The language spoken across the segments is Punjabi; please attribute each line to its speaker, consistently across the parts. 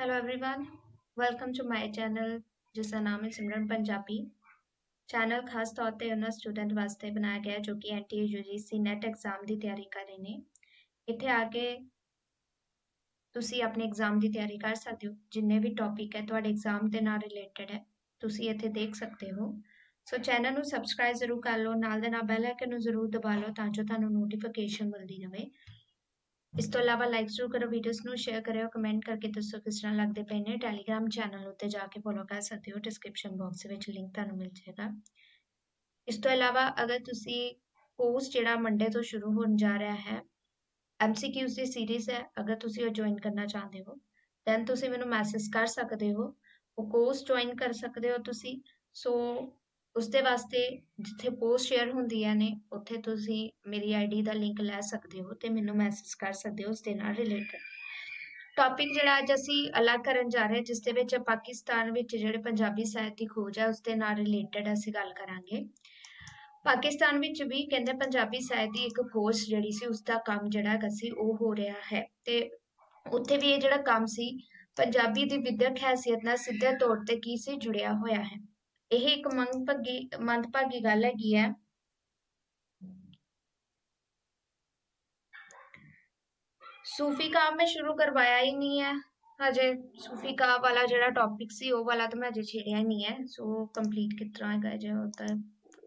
Speaker 1: hello, everyone. Welcome to my channel ਜਿਸ ਦਾ ਨਾਮ ਹੈ ਸਿਮਰਨ ਪੰਜਾਬੀ ਚੈਨਲ ਖਾਸ ਤੌਰ ਤੇ ਉਹਨਾਂ ਸਟੂਡੈਂਟ ਵਾਸਤੇ ਬਣਾਇਆ ਗਿਆ ਜੋ ਕਿ ਐਨਟੀਏ ਯੂਜੀਸੀ ਨੈਟ ਐਗਜ਼ਾਮ ਦੀ ਤਿਆਰੀ ਕਰ ਰਹੇ ਨੇ ਇੱਥੇ ਆ ਕੇ ਤੁਸੀਂ ਆਪਣੇ ਐਗਜ਼ਾਮ ਦੀ ਤਿਆਰੀ ਕਰ ਸਕਦੇ ਹੋ ਜਿੰਨੇ ਵੀ ਟੌਪਿਕ ਹੈ ਤੁਹਾਡੇ ਐਗਜ਼ਾਮ ਦੇ ਨਾਲ ਰਿਲੇਟਡ ਹੈ ਤੁਸੀਂ ਇੱਥੇ ਦੇਖ ਸਕਦੇ ਹੋ ਸੋ ਚੈਨਲ ਨੂੰ ਸਬਸਕ੍ਰਾਈਬ ਜ਼ਰੂਰ ਕਰ ਲਓ ਨਾਲ ਦੇ ਨਾਲ ਬੈਲ ਆਈਕਨ ਨੂੰ ਜ਼ਰੂਰ ਦਬਾ ਲਓ ਤਾਂ ਜੋ ਤੁਹਾਨੂੰ ਨੋਟੀਫਿਕੇਸ਼ਨ ਮਿਲਦੀ ਰਹੇ ਇਸ ਤੋਂ ਇਲਾਵਾ ਲਾਈਕ ਜ਼ਰੂਰ ਕਰੋ ਵੀਡੀਓਜ਼ ਨੂੰ ਸ਼ੇਅਰ ਕਰਿਓ ਕਮੈਂਟ ਕਰਕੇ ਦੱਸੋ ਕਿਸ ਤਰ੍ਹਾਂ ਲੱਗਦੇ ਪਏ ਨੇ। ਟੈਲੀਗ੍ਰam ਚੈਨਲ ਉੱਤੇ ਜਾ ਕੇ ਫੋਲੋ ਕਰ ਸਕਦੇ ਹੋ ਡਿਸਕ੍ਰਿਪਸ਼ਨ ਬਾਕਸ ਵਿੱਚ ਲਿੰਕ ਤੁਹਾਨੂੰ ਮਿਲ ਜਾਏਗਾ। ਇਸ ਤੋਂ ਇਲਾਵਾ ਅਗਰ ਤੁਸੀਂ ਕੋਰਸ ਜਿਹੜਾ ਮੰਡੇ ਤੋਂ ਸ਼ੁਰੂ ਹੋਣ ਜਾ ਰਿਹਾ ਹੈ ਐਮਸੀਕਿਊਜ਼ ਦੀ ਸੀਰੀਜ਼ ਹੈ, ਅਗਰ ਤੁਸੀਂ ਉਹ ਜੁਆਇਨ ਕਰਨਾ ਚਾਹੁੰਦੇ ਹੋ ਦੈਨ ਤੁਸੀਂ ਮੈਨੂੰ ਮੈਸੇਜ ਕਰ ਸਕਦੇ ਹੋ। ਉਹ ਕੋਰਸ ਜੁਆਇਨ ਕਰ ਸਕਦੇ ਹੋ ਤੁਸੀਂ। ਸੋ ਉਸਦੇ ਵਾਸਤੇ ਜਿੱਥੇ ਪੋਸਟ ਸ਼ੇਅਰ ਹੁੰਦੀਆਂ ਨੇ, ਉੱਥੇ ਤੁਸੀਂ ਮੇਰੀ ਆਈਡੀ ਦਾ ਲਿੰਕ ਲੈ ਸਕਦੇ ਹੋ ਤੇ ਮੈਨੂੰ ਮੈਸੇਜ ਕਰ ਸਕਦੇ ਹੋ ਉਸ ਦੇ ਨਾਲ ਰਿਲੇਟਡ ਟੌਪਿਕ ਜਿਹੜਾ ਅੱਜ ਅਸੀਂ ਅਲੱਗ ਕਰਨ ਜਾ ਰਹੇ ਜਿਸ ਦੇ ਵਿੱਚ ਪਾਕਿਸਤਾਨ ਵਿੱਚ ਜਿਹੜੇ ਪੰਜਾਬੀ ਸਾਹਿਤ ਦੀ ਖੋਜ ਹੈ ਉਸ ਦੇ ਨਾਲ ਰਿਲੇਟਡ ਅਸੀਂ ਗੱਲ ਕਰਾਂਗੇ। ਪਾਕਿਸਤਾਨ ਵਿੱਚ ਵੀ ਕਹਿੰਦੇ ਪੰਜਾਬੀ ਸਾਹਿਤ ਦੀ ਇੱਕ ਖੋਜ ਜਿਹੜੀ ਸੀ ਉਸ ਦਾ ਕੰਮ ਜਿਹੜਾ ਹੈਗਾ ਸੀ, ਉਹ ਹੋ ਰਿਹਾ ਹੈ। ਤੇ ਉੱਥੇ ਵੀ ਇਹ ਜਿਹੜਾ ਕੰਮ ਸੀ, ਪੰਜਾਬੀ ਦੀ ਵਿਦਿਅਕ ਹੈਸੀਅਤ ਨਾਲ ਸਿੱਧੇ ਤੌਰ ਤੇ ਕੀ ਸੀ, ਜੁੜਿਆ ਹੋਇਆ ਹੈ। ਇਹ ਇੱਕ ਮੰਦਭਾਗੀ ਮੰਦਭਾਗੀ ਗੱਲ ਹੈਗੀ ਹੈ। ਸੂਫੀ ਕਾਵ ਮੈਂ ਸ਼ੁਰੂ ਕਰਵਾਇਆ ਹੀ ਨਹੀਂ ਹੈ। ਹਜੇ ਸੂਫੀ ਕਾਵ ਵਾਲਾ ਜਿਹੜਾ ਟੌਪਿਕ ਸੀ, ਉਹ ਵਾਲਾ ਤਾਂ ਮੈਂ ਅਜੇ ਛੇੜਿਆ ਹੀ ਨਹੀਂ ਹੈ। ਸੋ ਕੰਪਲੀਟ ਕਿਸ ਹੈਗਾ ਜੇ ਉਹ ਤਾਂ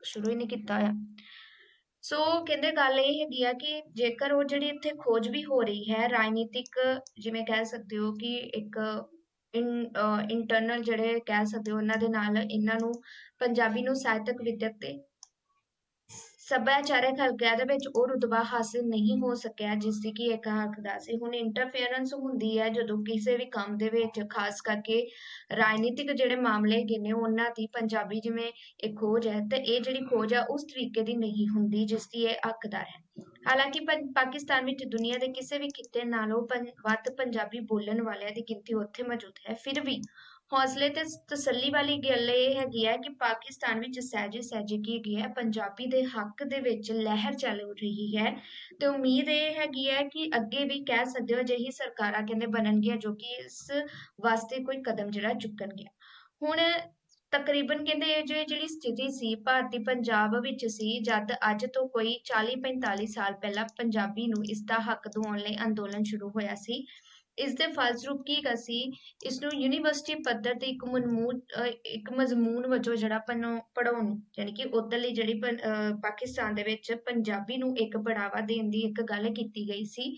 Speaker 1: ਸ਼ੁਰੂ ਹੀ ਨਹੀਂ ਕੀਤਾ ਹੋਇਆ। ਸੋ ਕਹਿੰਦੇ ਗੱਲ ਇਹ ਹੈਗੀ ਆ ਕਿ ਜੇਕਰ ਉਹ ਜਿਹੜੀ ਇੱਥੇ ਖੋਜ ਵੀ ਹੋ ਰਹੀ ਹੈ, ਰਾਜਨੀਤਿਕ ਜਿਵੇਂ ਕਹਿ ਸਕਦੇ ਹੋ ਕਿ ਇੱਕ ਇੰਟਰਨਲ ਜਿਹੜੇ ਕਹਿ ਸਕਦੇ ਹੋ ਉਹਨਾਂ ਦੇ ਨਾਲ ਇਹਨਾਂ ਨੂੰ ਪੰਜਾਬੀ ਨੂੰ ਸਾਹਿਤਕ ਵਿੱਦਿਅਕ ਤੇ ਸੱਭਿਆਚਾਰਕ ਹਲਕਿਆਂ ਦੇ ਵਿੱਚ ਉਹ ਰੁਤਬਾ ਹਾਸਿਲ ਨਹੀਂ ਹੋ ਸਕਿਆ, ਜਿਸ ਦੀ ਕਿ ਇੱਕ ਹੱਕਦਾਰ ਸੀ। ਹੁਣ ਇੰਟਰਫੇਰੈਂਸ ਹੁੰਦੀ ਹੈ, ਜਦੋਂ ਕਿਸੇ ਵੀ ਕੰਮ ਦੇ ਵਿੱਚ, ਖਾਸ ਕਰਕੇ ਰਾਜਨੀਤਿਕ ਜਿਹੜੇ ਮਾਮਲੇ ਹੈਗੇ ਨੇ, ਉਹਨਾਂ ਦੀ ਪੰਜਾਬੀ ਜਿਵੇਂ ਇੱਕ ਖੋਜ ਹੈ, ਤੇ ਇਹ ਜਿਹੜੀ ਖੋਜ ਹੈ ਉਸ ਤਰੀਕੇ ਦੀ ਨਹੀਂ ਹੁੰਦੀ, ਜਿਸ ਦੀ ਇਹ ਹੱਕਦਾਰ ਹੈ। ਹਾਲਾਂਕਿ ਪਾਕਿਸਤਾਨ ਵਿੱਚ ਦੁਨੀਆ ਦੇ ਕਿਸੇ ਵੀ ਖਿੱਤੇ ਨਾਲੋਂ ਵੱਧ ਪੰਜਾਬੀ ਬੋਲਣ ਵਾਲਿਆਂ ਦੀ ਗਿਣਤੀ ਉੱਥੇ ਮੌਜੂਦ ਹੈ, ਫਿਰ ਵੀ ਹੌਸਲੇ ਤੇ ਤਸੱਲੀ ਵਾਲੀ ਗੱਲ ਇਹ ਹੈਗੀ ਹੈ ਕਿ ਪਾਕਿਸਤਾਨ ਵਿੱਚ ਸਹਿਜੇ ਸਹਿਜੇ ਕੀ ਹੈਗੀ ਹੈ ਪੰਜਾਬੀ ਦੇ ਹੱਕ ਦੇ ਵਿੱਚ ਲਹਿਰ ਚੱਲ ਰਹੀ ਹੈ। ਤੇ ਉਮੀਦ ਇਹ ਹੈਗੀ ਹੈ ਕਿ ਅੱਗੇ ਵੀ ਕਹਿ ਸਕਦੇ ਹੋ ਜਿਹੀ ਸਰਕਾਰਾਂ ਕਹਿੰਦੇ ਬਣਨਗੀਆਂ ਜੋ ਕਿ ਇਸ ਵਾਸਤੇ ਕੋਈ ਕਦਮ ਜਿਹੜਾ ਚੁੱਕਣਗੀਆਂ। ਹੁਣ ਤਕਰੀਬਨ ਕਹਿੰਦੇ ਇਹ ਜਿਹੜੀ ਸਥਿਤੀ ਸੀ, ਭਾਰਤੀ ਪੰਜਾਬ ਵਿੱਚ ਸੀ, ਜਦ ਅੱਜ ਤੋਂ ਕੋਈ 40 45 ਸਾਲ ਪਹਿਲਾਂ ਪੰਜਾਬੀ ਨੂੰ ਇਸ ਦਾ ਹੱਕ ਦਿਵਾਉਣ ਲਈ ਅੰਦੋਲਨ ਸ਼ੁਰੂ ਹੋਇਆ ਸੀ ਇਸ ਦੇ ਫਲਸਰੂਪ ਕੀ ਹੈਗਾ ਸੀ ਇਸ ਨੂੰ ਯੂਨੀਵਰਸਿਟੀ ਪੱਧਰ ਤੇ ਇੱਕ ਮਨਮੂਨ ਇੱਕ ਮਜ਼ਮੂਨ ਵਜੋਂ ਜਿਹੜਾ ਪੜਾਉਣ ਯਾਨੀ ਕਿ ਉਧਰਲੀ ਜਿਹੜੀ ਪਾਕਿਸਤਾਨ ਦੇ ਵਿੱਚ ਪੰਜਾਬੀ ਨੂੰ ਇੱਕ ਬੜਾਵਾ ਦੇਣ ਦੀ ਇੱਕ ਗੱਲ ਕੀਤੀ ਗਈ ਸੀ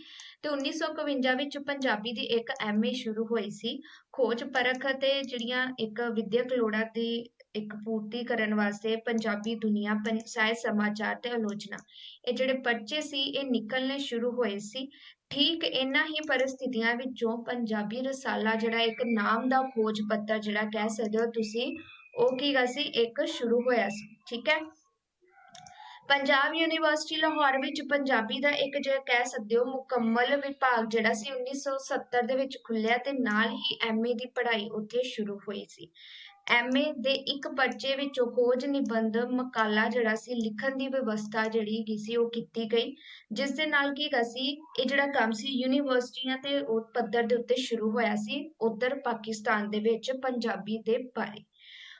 Speaker 1: ਤੇ 1951 ਵਿੱਚ ਪੰਜਾਬੀ ਦੀ ਇੱਕ ਐਮਏ ਸ਼ੁਰੂ ਹੋਈ ਸੀ, ਖੋਜ ਪਰਖ ਅਤੇ ਜਿਹੜੀਆਂ ਇੱਕ ਵਿਦਿਅਕ ਲੋੜਾਂ ਦੀ ਇੱਕ ਪੂਰਤੀ ਕਰਨ ਵਾਸਤੇ ਪੰਜਾਬੀ ਦੁਨੀਆ ਸਾਹਿਤ ਸਮਾਚਾਰ ਤੇ ਆਲੋਚਨਾ। ਇਹ ਜਿਹੜੇ ਪਰਚੇ ਸੀ, ਇਹ ਨਿਕਲਨੇ ਸ਼ੁਰੂ ਹੋਏ ਸੀ। ਠੀਕ ਇਹਨਾਂ ਹੀ ਪਰਿਸਥਿਤੀਆਂ ਵਿੱਚੋਂ ਪੰਜਾਬੀ ਰਸਾਲਾ ਜਿਹੜਾ ਇੱਕ ਨਾਮ ਦਾ ਖੋਜ ਪੱਤਰ ਜਿਹੜਾ ਕਹਿ ਸਕਦੇ ਹੋ ਤੁਸੀਂ, ਉਹ ਕੀ ਗਾ ਸੀ? ਇੱਕ ਸ਼ੁਰੂ ਹੋਇਆ ਸੀ। ਠੀਕ ਹੈ? ਪੰਜਾਬ ਯੂਨੀਵਰਸਿਟੀ ਲਾਹੌਰ ਵਿੱਚ ਪੰਜਾਬੀ ਦਾ ਇੱਕ ਜਿਹੜਾ ਕਹਿ ਸਕਦੇ ਹੋ ਮੁਕੰਮਲ ਵਿਭਾਗ ਜਿਹੜਾ ਸੀ 1970 ਦੇ ਵਿੱਚ ਖੁੱਲਿਆ ਤੇ ਨਾਲ ਹੀ ਐਮਏ ਦੀ ਪੜ੍ਹਾਈ ਉੱਥੇ ਸ਼ੁਰੂ ਹੋਈ ਸੀ। ਐਮਏ ਦੇ ਇੱਕ ਪਰਚੇ ਵਿੱਚੋਂ ਖੋਜ ਨਿਬੰਧ ਮਕਾਲਾ ਜਿਹੜਾ ਸੀ, ਲਿਖਣ ਦੀ ਵਿਵਸਥਾ ਜਿਹੜੀ ਹੈਗੀ ਸੀ, ਉਹ ਕੀਤੀ ਗਈ। ਜਿਸ ਦੇ ਨਾਲ ਕੀ ਗਾ ਸੀ, ਇਹ ਜਿਹੜਾ ਕੰਮ ਸੀ, ਯੂਨੀਵਰਸਿਟੀਆਂ ਤੇ ਉਹ ਪੱਧਰ ਦੇ ਉੱਤੇ ਸ਼ੁਰੂ ਹੋਇਆ ਸੀ, ਉਧਰ ਪਾਕਿਸਤਾਨ ਦੇ ਵਿੱਚ ਪੰਜਾਬੀ ਦੇ ਬਾਰੇ।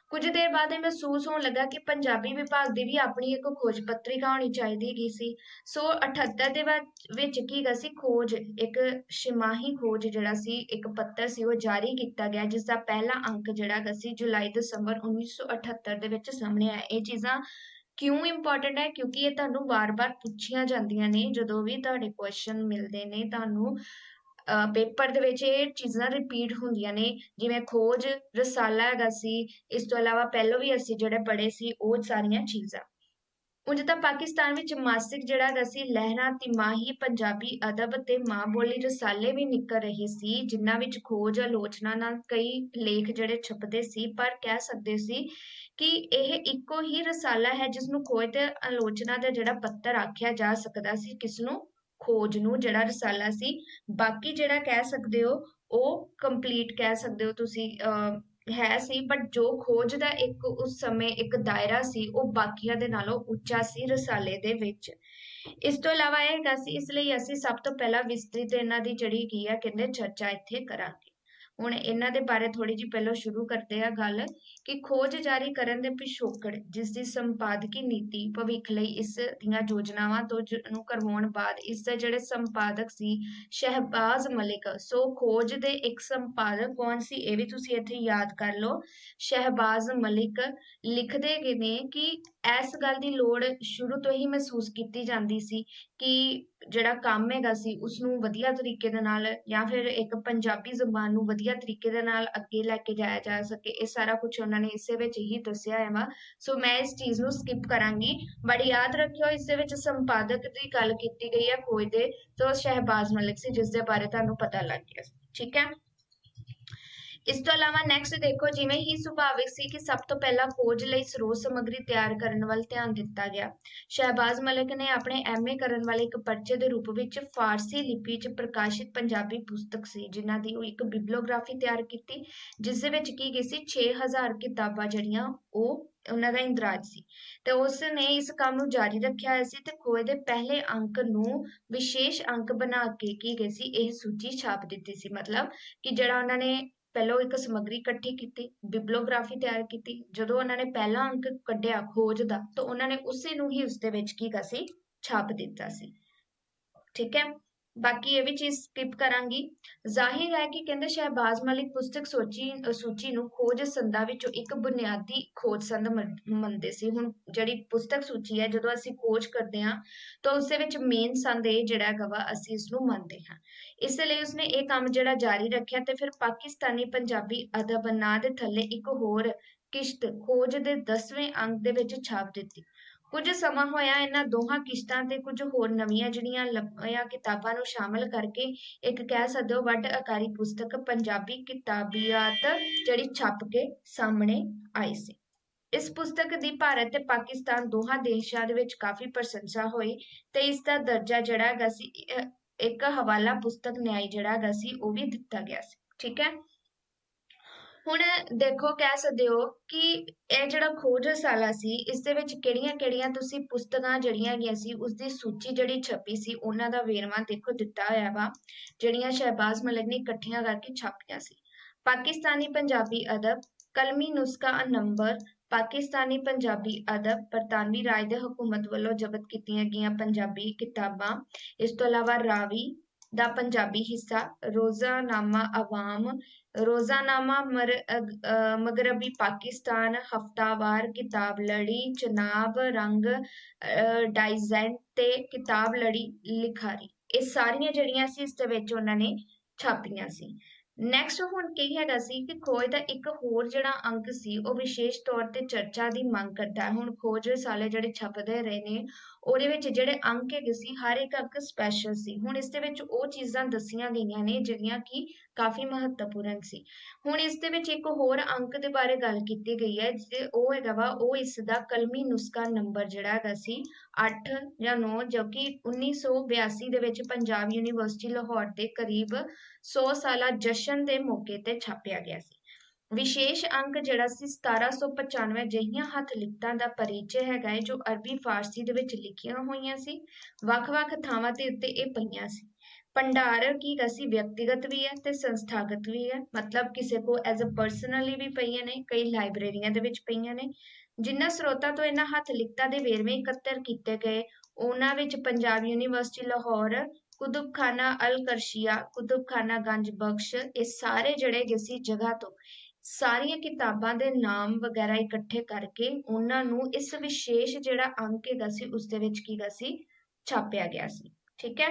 Speaker 1: ਕੁਝ ਦੇਰ ਬਾਅਦ ਇਹ ਮਹਿਸੂਸ ਹੋਣ ਲੱਗਾ ਕਿ ਪੰਜਾਬੀ ਵਿਭਾਗ ਦੀ ਵੀ ਆਪਣੀ ਇੱਕ ਖੋਜ ਪੱਤਰਿਕਾ ਹੋਣੀ ਚਾਹੀਦੀ ਗਈ ਸੀ। ਸੋ 78 ਦੇ ਵਿੱਚ ਕੀ ਗਾ ਸੀ, ਖੋਜ, ਇੱਕ ਛਿਮਾਹੀ ਖੋਜ ਜਿਹੜਾ ਸੀ, ਇੱਕ ਪੱਤਰ ਸੀ, ਉਹ ਜਾਰੀ ਕੀਤਾ ਗਿਆ ਜਿਸ ਦਾ ਪਹਿਲਾ ਅੰਕ ਜਿਹੜਾ ਗਾ ਸੀ, ਜੁਲਾਈ, ਦਸੰਬਰ 1978 ਦੇ ਵਿੱਚ ਸਾਹਮਣੇ ਆਇਆ। ਇਹ ਚੀਜ਼ਾਂ ਕਿਉਂ ਇੰਪੋਰਟੈਂਟ ਹੈ? ਕਿਉਂਕਿ ਇਹ ਤੁਹਾਨੂੰ ਵਾਰ-ਵਾਰ ਪੁੱਛੀਆਂ ਜਾਂਦੀਆਂ ਨੇ, ਜਦੋਂ ਵੀ ਤੁਹਾਡੇ ਕੁਐਸਚਨ ਮਿਲਦੇ ਨੇ, ਤੁਹਾਨੂੰ ਪੇਪਰ ਦੇ ਵਿੱਚ ਇਹ ਚੀਜ਼ਾਂ ਰਿਪੀਟ ਹੁੰਦੀਆਂ ਨੇ, ਜਿਵੇਂ ਖੋਜ, ਰਸਾਲਾ ਹੈਗਾ ਸੀ, ਇਸ ਤੋਂ ਇਲਾਵਾ ਪਹਿਲਾਂ ਵੀ ਅਸੀਂ ਜਿਹੜੇ ਪੜ੍ਹੇ ਸੀ, ਉਹ ਸਾਰੀਆਂ ਚੀਜ਼ਾਂ। ਉਂਝ ਤਾਂ ਪਾਕਿਸਤਾਨ ਵਿੱਚ ਮਾਸਿਕ ਜਿਹੜਾ ਹੈਗਾ ਸੀ, ਲਹਿਰਾ, ਤਿਮਾਹੀ, ਪੰਜਾਬੀ ਅਦਬ ਤੇ ਮਾਂ ਬੋਲੀ ਰਸਾਲੇ ਵੀ ਨਿਕਲ ਰਹੇ ਸੀ, ਜਿਨ੍ਹਾਂ ਵਿੱਚ ਖੋਜ, ਆਲੋਚਨਾ ਨਾਲ ਕਈ ਲੇਖ ਜਿਹੜੇ ਛਪਦੇ ਸੀ, ਪਰ ਕਹਿ ਸਕਦੇ ਸੀ ਕਿ ਇਹ ਇੱਕੋ ਹੀ ਰਸਾਲਾ ਹੈ ਜਿਸ ਨੂੰ ਖੋਜ ਤੇ ਆਲੋਚਨਾ ਦਾ ਜਿਹੜਾ ਪੱਤਰ ਆਖਿਆ ਜਾ ਸਕਦਾ ਸੀ, ਕਿਸ ਨੂੰ? ਖੋਜ ਨੂੰ, ਜਿਹੜਾ ਰਸਾਲਾ ਸੀ, ਬਾਕੀ ਜਿਹੜਾ ਕਹਿ ਸਕਦੇ ਹੋ, ਉਹ ਕੰਪਲੀਟ ਕਹਿ ਸਕਦੇ ਹੋ ਤੁਸੀਂ ਹੈ ਸੀ ਬਟ ਜੋ ਖੋਜ ਦਾ ਇੱਕ ਉਸ ਸਮੇਂ ਇੱਕ ਦਾਇਰਾ ਸੀ, ਉਹ ਬਾਕੀਆਂ ਦੇ ਨਾਲੋਂ ਉੱਚਾ ਸੀ ਰਸਾਲੇ ਦੇ ਵਿੱਚ। ਇਸ ਤੋਂ ਇਲਾਵਾ ਇਹ ਹੈਗਾ ਸੀ, ਇਸ ਲਈ ਅਸੀਂ ਸਭ ਤੋਂ ਪਹਿਲਾਂ ਵਿਸਤ੍ਰਿਤ ਇਹਨਾਂ ਦੀ ਜਿਹੜੀ ਕੀ ਆ, ਕਹਿੰਦੇ ਚਰਚਾ ਇੱਥੇ ਕਰਾਂਗੇ। ਹੁਣ ਇਹਨਾਂ ਦੇ ਬਾਰੇ ਥੋੜੀ ਜਿਹੀ ਪਹਿਲਾਂ ਸ਼ੁਰੂ ਕਰਦੇ ਆ ਗੱਲ ਕਿ ਖੋਜ ਜਾਰੀ ਕਰਨ ਦੇ ਪਿਛੋਕੜ, ਜਿਸ ਦੀ ਸੰਪਾਦਕੀ ਨੀਤੀ ਭਵਿੱਖ ਲਈ ਇਸ ਦੀਆਂ ਯੋਜਨਾਵਾਂ ਤੋਂ ਨੂੰ ਕਰਵਾਉਣ ਬਾਅਦ ਇਸ ਦੇ ਜਿਹੜੇ ਸੰਪਾਦਕ ਸੀ, ਸ਼ਹਿਬਾਜ਼ ਮਲਿਕ, ਸੋ ਖੋਜ ਦੇ ਇੱਕ ਸੰਪਾਦਕ ਕੌਣ ਸੀ ਇਹ ਵੀ ਤੁਸੀਂ ਇੱਥੇ ਯਾਦ ਕਰ ਲਓ। ਸ਼ਹਿਬਾਜ਼ ਮਲਿਕ ਲਿਖਦੇ ਗਏ ਨੇ ਕਿ ਇਸ ਗੱਲ ਦੀ ਲੋੜ ਸ਼ੁਰੂ ਤੋਂ ਹੀ ਮਹਿਸੂਸ ਕੀਤੀ ਜਾਂਦੀ ਸੀ ਕਿ ਜਿਹੜਾ ਕੰਮ ਹੈਗਾ ਸੀ ਉਸ ਨੂੰ ਵਧੀਆ ਤਰੀਕੇ ਦੇ ਨਾਲ ਜਾਂ ਫਿਰ ਇੱਕ ਪੰਜਾਬੀ ਜ਼ੁਬਾਨ ਨੂੰ ਵਧੀਆ ਤਰੀਕੇ ਦੇ ਨਾਲ ਅੱਗੇ ਲੈ ਕੇ ਜਾਇਆ ਜਾ ਸਕੇ, ਇਹ ਸਾਰਾ ਕੁਝ ਉਹਨਾਂ ਨੇ ਇਸੇ ਵਿੱਚ ਹੀ ਦੱਸਿਆ ਹੈ ਵਾ ਸੋ ਮੈਂ ਇਸ ਚੀਜ਼ ਨੂੰ ਸਕਿਪ ਕਰਾਂਗੀ। ਬੜੀ ਯਾਦ ਰੱਖਿਓ, ਇਸ ਦੇ ਵਿੱਚ ਸੰਪਾਦਕ ਦੀ ਗੱਲ ਕੀਤੀ ਗਈ ਹੈ ਕੋਈ ਦੇ, ਤੋਂ ਸ਼ਹਿਬਾਜ਼ ਮਲਿਕ ਸੀ, ਜਿਸ ਦੇ ਬਾਰੇ ਤੁਹਾਨੂੰ ਪਤਾ ਲੱਗ ਗਿਆ ਠੀਕ ਹੈ? ਇਸ ਤੋਂ ਇਲਾਵਾ ਨੈਕਸਟ ਦੇਖੋ ਜਿਵੇਂ ਹੀ ਸੁਭਾਵਿਕ ਸੀ ਕਿ ਸਭ ਤੋਂ ਪਹਿਲਾਂ ਖੋਜ ਲਈ ਸਰੋਤ ਸਮੱਗਰੀ ਤਿਆਰ ਕਰਨ ਵੱਲ ਧਿਆਨ ਦਿੱਤਾ ਗਿਆ, ਸ਼ਹਿਬਾਜ਼ ਮਲਿਕ ਨੇ ਆਪਣੇ ਐਮਏ ਕਰਨ ਵਾਲੇ ਇੱਕ ਪਰਚੇ ਦੇ ਰੂਪ ਵਿੱਚ ਫਾਰਸੀ ਲਿਪੀ 'ਚ ਪ੍ਰਕਾਸ਼ਿਤ ਪੰਜਾਬੀ ਪੁਸਤਕ ਸੀ, ਜਿਨ੍ਹਾਂ ਦੀ ਉਹ ਇੱਕ ਬਿਬਲੀਓਗ੍ਰਾਫੀ ਤਿਆਰ ਕੀਤੀ, ਜਿਸ ਦੇ ਵਿੱਚ ਕੀ ਗਈ ਸੀ 6000 ਕਿਤਾਬਾਂ ਜਿਹੜੀਆਂ ਉਹ ਉਹਨਾਂ ਦਾ ਇੰਦਰਾਜ ਸੀ। ਤੇ ਉਸ ਨੇ ਇਸ ਕੰਮ ਨੂੰ ਜਾਰੀ ਰੱਖਿਆ ਹੋਇਆ ਸੀ ਤੇ ਖੋਏ ਦੇ ਪਹਿਲੇ ਅੰਕ ਨੂੰ ਵਿਸ਼ੇਸ਼ ਅੰਕ ਬਣਾ ਕੇ ਕੀ ਗਏ ਸੀ, ਇਹ ਸੂਚੀ ਛਾਪ ਦਿੱਤੀ ਸੀ। ਮਤਲਬ ਕਿ ਜਿਹੜਾ ਉਹਨਾਂ ਨੇ ਪਹਿਲਾਂ ਇੱਕ ਸਮੱਗਰੀ ਇਕੱਠੀ ਕੀਤੀ, ਬਿਬਲੋਗ੍ਰਾਫੀ ਤਿਆਰ ਕੀਤੀ, ਜਦੋਂ ਉਹਨਾਂ ਨੇ ਪਹਿਲਾ ਅੰਕ ਕੱਢਿਆ ਖੋਜ ਦਾ, ਤਾਂ ਉਹਨਾਂ ਨੇ ਉਸੇ ਨੂੰ ਹੀ ਉਸ ਦੇ ਵਿੱਚ ਕੀ ਸੀ? ਛਾਪ ਦਿੱਤਾ ਸੀ। ਠੀਕ ਹੈ? ਬਾਕੀ ਇਹ ਵੀ ਚੀਜ਼ ਸਕਿਪ ਕਰਾਂਗੀ। ਜ਼ਾਹਿਰ ਹੈ ਕਿ ਕਹਿੰਦੇ ਸ਼ਹਿਬਾਜ਼ ਮਲਿਕ ਪੁਸਤਕ ਸੋਚੀ, ਸੂਚੀ ਨੂੰ ਖੋਜ ਸੰਦਾਂ ਵਿੱਚੋਂ ਇੱਕ ਬੁਨਿਆਦੀ ਖੋਜ ਸੰਦ ਮੰਨਦੇ ਸੀ। ਹੁਣ ਜਿਹੜੀ ਪੁਸਤਕ ਸੂਚੀ ਹੈ, ਜਦੋਂ ਅਸੀਂ ਖੋਜ ਕਰਦੇ ਹਾਂ, ਤਾਂ ਉਸ ਦੇ ਵਿੱਚ ਮੇਨ ਸੰਦ ਇਹ ਜਿਹੜਾ ਹੈਗਾ ਵਾ, ਅਸੀਂ ਇਸ ਨੂੰ ਮੰਨਦੇ ਹਾਂ। ਇਸ ਲਈ ਉਸਨੇ ਇਹ ਕੰਮ ਜਿਹੜਾ ਜਾਰੀ ਰੱਖਿਆ ਤੇ ਫਿਰ ਪਾਕਿਸਤਾਨੀ ਪੰਜਾਬੀ ਅਦਬ ਨਾਂ ਦੇ ਥੱਲੇ ਇੱਕ ਹੋਰ ਕਿਸ਼ਤ ਖੋਜ ਦੇ 10ਵੇਂ ਅੰਕ ਦੇ ਵਿੱਚ ਛਾਪ ਦਿੱਤੀ। ਕੁਝ ਸਮਾਂ ਹੋਇਆ ਇਹਨਾਂ ਦੋਹਾਂ ਕਿਸ਼ਤਾਂ ਤੇ ਕੁਝ ਹੋਰ ਨਵੀਆਂ ਜਿਹੜੀਆਂ ਲੱਭੀਆਂ ਕਿਤਾਬਾਂ ਨੂੰ ਸ਼ਾਮਲ ਕਰਕੇ ਇੱਕ ਕਹਿ ਸਕਦੇ ਹੋ ਵੱਡ ਆਕਾਰੀ ਪੁਸਤਕ ਪੰਜਾਬੀ ਕਿਤਾਬੀਅਤ ਜਿਹੜੀ ਛਪ ਕੇ ਸਾਹਮਣੇ ਆਈ ਸੀ। ਇਸ ਪੁਸਤਕ ਦੀ ਭਾਰਤ ਤੇ ਪਾਕਿਸਤਾਨ ਦੋਹਾਂ ਦੇਸ਼ਾਂ ਦੇ ਵਿੱਚ ਕਾਫੀ ਪ੍ਰਸ਼ੰਸਾ ਹੋਈ ਤੇ ਇਸ ਦਾ ਦਰਜਾ ਜਿਹੜਾ ਹੈਗਾ ਸੀ ਇੱਕ ਹਵਾਲਾ ਪੁਸਤਕ ਨਿਆਈ ਜਿਹੜਾ ਹੈਗਾ ਸੀ, ਉਹ ਵੀ ਦਿੱਤਾ ਗਿਆ ਸੀ। ਠੀਕ ਹੈ? ਹੁਣ ਦੇਖੋ ਕਹਿ ਸਕਦੇ ਹੋ ਕਿ ਇਹ ਜਿਹੜਾ ਖੋਜ ਰਸਾਲਾ ਸੀ, ਇਸ ਦੇ ਵਿੱਚ ਕਿਹੜੀਆਂ-ਕਿਹੜੀਆਂ ਤੁਸੀਂ ਪੁਸਤਕਾਂ ਜਿਹੜੀਆਂ ਹੈਗੀਆਂ ਸੀ ਉਸ ਦੀ ਸੂਚੀ ਜਿਹੜੀ ਛਪੀ ਸੀ, ਉਹਨਾਂ ਦਾ ਵੇਰਵਾ ਦੇਖੋ ਦਿੱਤਾ ਹੋਇਆ ਵਾ, ਜਿਹੜੀਆਂ ਸ਼ਹਿਬਾਜ਼ ਮਲਿਕ ਨੇ ਇਕੱਠੀਆਂ ਕਰਕੇ ਛਾਪੀਆਂ ਸੀ। ਪਾਕਿਸਤਾਨੀ ਪੰਜਾਬੀ ਅਦਬ, ਕਲਮੀ ਨੁਸਖਾ ਨੰਬਰ ਪਾਕਿਸਤਾਨੀ ਪੰਜਾਬੀ ਅਦਬ, ਬਰਤਾਨਵੀ ਰਾਜ ਦੇ ਹਕੂਮਤ ਵੱਲੋਂ ਜ਼ਬਤ ਕੀਤੀਆਂ ਗਈਆਂ ਪੰਜਾਬੀ ਕਿਤਾਬਾਂ, ਇਸ ਤੋਂ ਇਲਾਵਾ ਰਾਵੀ ਦਾ ਪੰਜਾਬੀ ਹਿੱਸਾ, ਰੋਜ਼ਾਨਾਮਾ ਆਵਾਮ ਰੋਜ਼ਾਨਾਮਾ ਮਗਰਬੀ ਪਾਕਿਸਤਾਨ, ਹਫਤਾਵਾਰ ਕਿਤਾਬ ਲੜੀ, ਚਨਾਬ ਰੰਗ ਡਾਈਜ਼ੈਂਟ ਤੇ ਕਿਤਾਬ ਲੜੀ, ਲਿਖਾਰੀ। ਇਹ ਸਾਰੀਆਂ ਜਿਹੜੀਆਂ ਸੀ, ਇਸ ਦੇ ਵਿੱਚ ਉਹਨਾਂ ਨੇ ਛਾਪੀਆਂ ਸੀ। ਨੈਕਸਟ ਹੁਣ ਕੀ ਹੈਗਾ ਸੀ ਕਿ ਖੋਜ ਦਾ ਇੱਕ ਹੋਰ ਜਿਹੜਾ ਅੰਕ ਸੀ, ਉਹ ਵਿਸ਼ੇਸ਼ ਤੌਰ ਤੇ ਚਰਚਾ ਦੀ ਮੰਗ ਕਰਦਾ ਹੈ। ਹੁਣ ਖੋਜ ਰਸਾਲੇ ਜਿਹੜੇ ਛਪਦੇ ਰਹੇ ਨੇ, ਉਹਦੇ ਵਿੱਚ ਜਿਹੜੇ ਅੰਕ ਹੈਗੇ ਸੀ, ਹਰ ਇੱਕ ਅੰਕ ਸਪੈਸ਼ਲ ਸੀ। ਹੁਣ ਇਸ ਦੇ ਵਿੱਚ ਉਹ ਚੀਜ਼ਾਂ ਦੱਸੀਆਂ ਗਈਆਂ ਨੇ, ਜਿਹੜੀਆਂ ਕਿ ਕਾਫੀ ਮਹੱਤਵਪੂਰਨ ਸੀ। ਹੁਣ ਇਸ ਦੇ ਵਿੱਚ ਇੱਕ ਹੋਰ ਅੰਕ ਦੇ ਬਾਰੇ ਗੱਲ ਕੀਤੀ ਗਈ ਹੈ, ਜੇ ਉਹ ਹੈਗਾ ਵਾ, ਉਹ ਇਸ ਦਾ ਕਲਮੀ ਨੁਸਖਾ ਨੰਬਰ ਜਿਹੜਾ ਹੈਗਾ ਸੀ ਅੱਠ ਜਾਂ 9 ਜੋ ਕਿ 1982 ਦੇ ਵਿੱਚ ਪੰਜਾਬ ਯੂਨੀਵਰਸਿਟੀ ਲਾਹੌਰ ਦੇ ਕਰੀਬ ਸੌ ਸਾਲਾ ਜਸ਼ਨ ਦੇ ਮੌਕੇ ਤੇ ਛਾਪਿਆ ਗਿਆ ਸੀ। ਵਿਸ਼ੇਸ਼ ਅੰਕ ਜਿਹੜਾ ਸੀ 1795 ਅਜਿਹੀਆਂ ਹੱਥ ਲਿਖਤਾਂ ਦਾ ਪਰਿਚੈ ਹੈਗਾ ਹੈ ਜੋ ਅਰਬੀ ਫਾਰਸੀ ਦੇ ਵਿੱਚ ਲਿਖੀਆਂ ਹੋਈਆਂ ਸੀ। ਵੱਖ-ਵੱਖ ਥਾਵਾਂ ਤੇ ਉੱਤੇ ਇਹ ਪਈਆਂ ਸੀ। ਭੰਡਾਰ ਕੀ ਅਸੀਂ ਵਿਅਕਤੀਗਤ ਵੀ ਹੈ ਤੇ ਸੰਸਥਾਗਤ ਵੀ ਹੈ। ਮਤਲਬ ਕਿਸੇ ਕੋ ਐਜ਼ ਅ ਪਰਸਨਲੀ ਵੀ ਪਈਆਂ ਨੇ, ਕਈ ਲਾਇਬ੍ਰੇਰੀਆਂ ਦੇ ਵਿੱਚ ਪਈਆਂ ਨੇ। ਜਿਨ੍ਹਾਂ ਸਰੋਤਾਂ ਤੋਂ ਇਹਨਾਂ ਹੱਥ ਲਿਖਤਾਂ ਦੇ ਵੇਰਵੇ ਇਕੱਤਰ ਕੀਤੇ ਗਏ, ਉਹਨਾਂ ਵਿੱਚ ਪੰਜਾਬ ਯੂਨੀਵਰਸਿਟੀ, ਲਾਹੌਰ, ਕੁਤਬਖਾਨਾ, ਅਲ ਕਰਸ਼ੀਆ, ਕੁਤਬਖਾਨਾ, ਗੰਜ ਬਖਸ਼, ਇਹ ਸਾਰੇ ਜਿਹੜੇ ਜਿਸੀ ਜਗ੍ਹਾ ਤੋਂ, ਸਾਰੀਆਂ ਕਿਤਾਬਾਂ ਦੇ ਨਾਮ ਵਗੈਰਾ ਇਕੱਠੇ ਕਰਕੇ ਉਹਨਾਂ ਨੂੰ ਇਸ ਵਿਸ਼ੇਸ਼ ਜਿਹੜਾ ਅੰਕ ਹੈਗਾ ਸੀ, ਉਸ ਦੇ ਵਿੱਚ ਕੀਗਾ ਸੀ, ਛਾਪਿਆ ਗਿਆ ਸੀ, ਠੀਕ ਹੈ?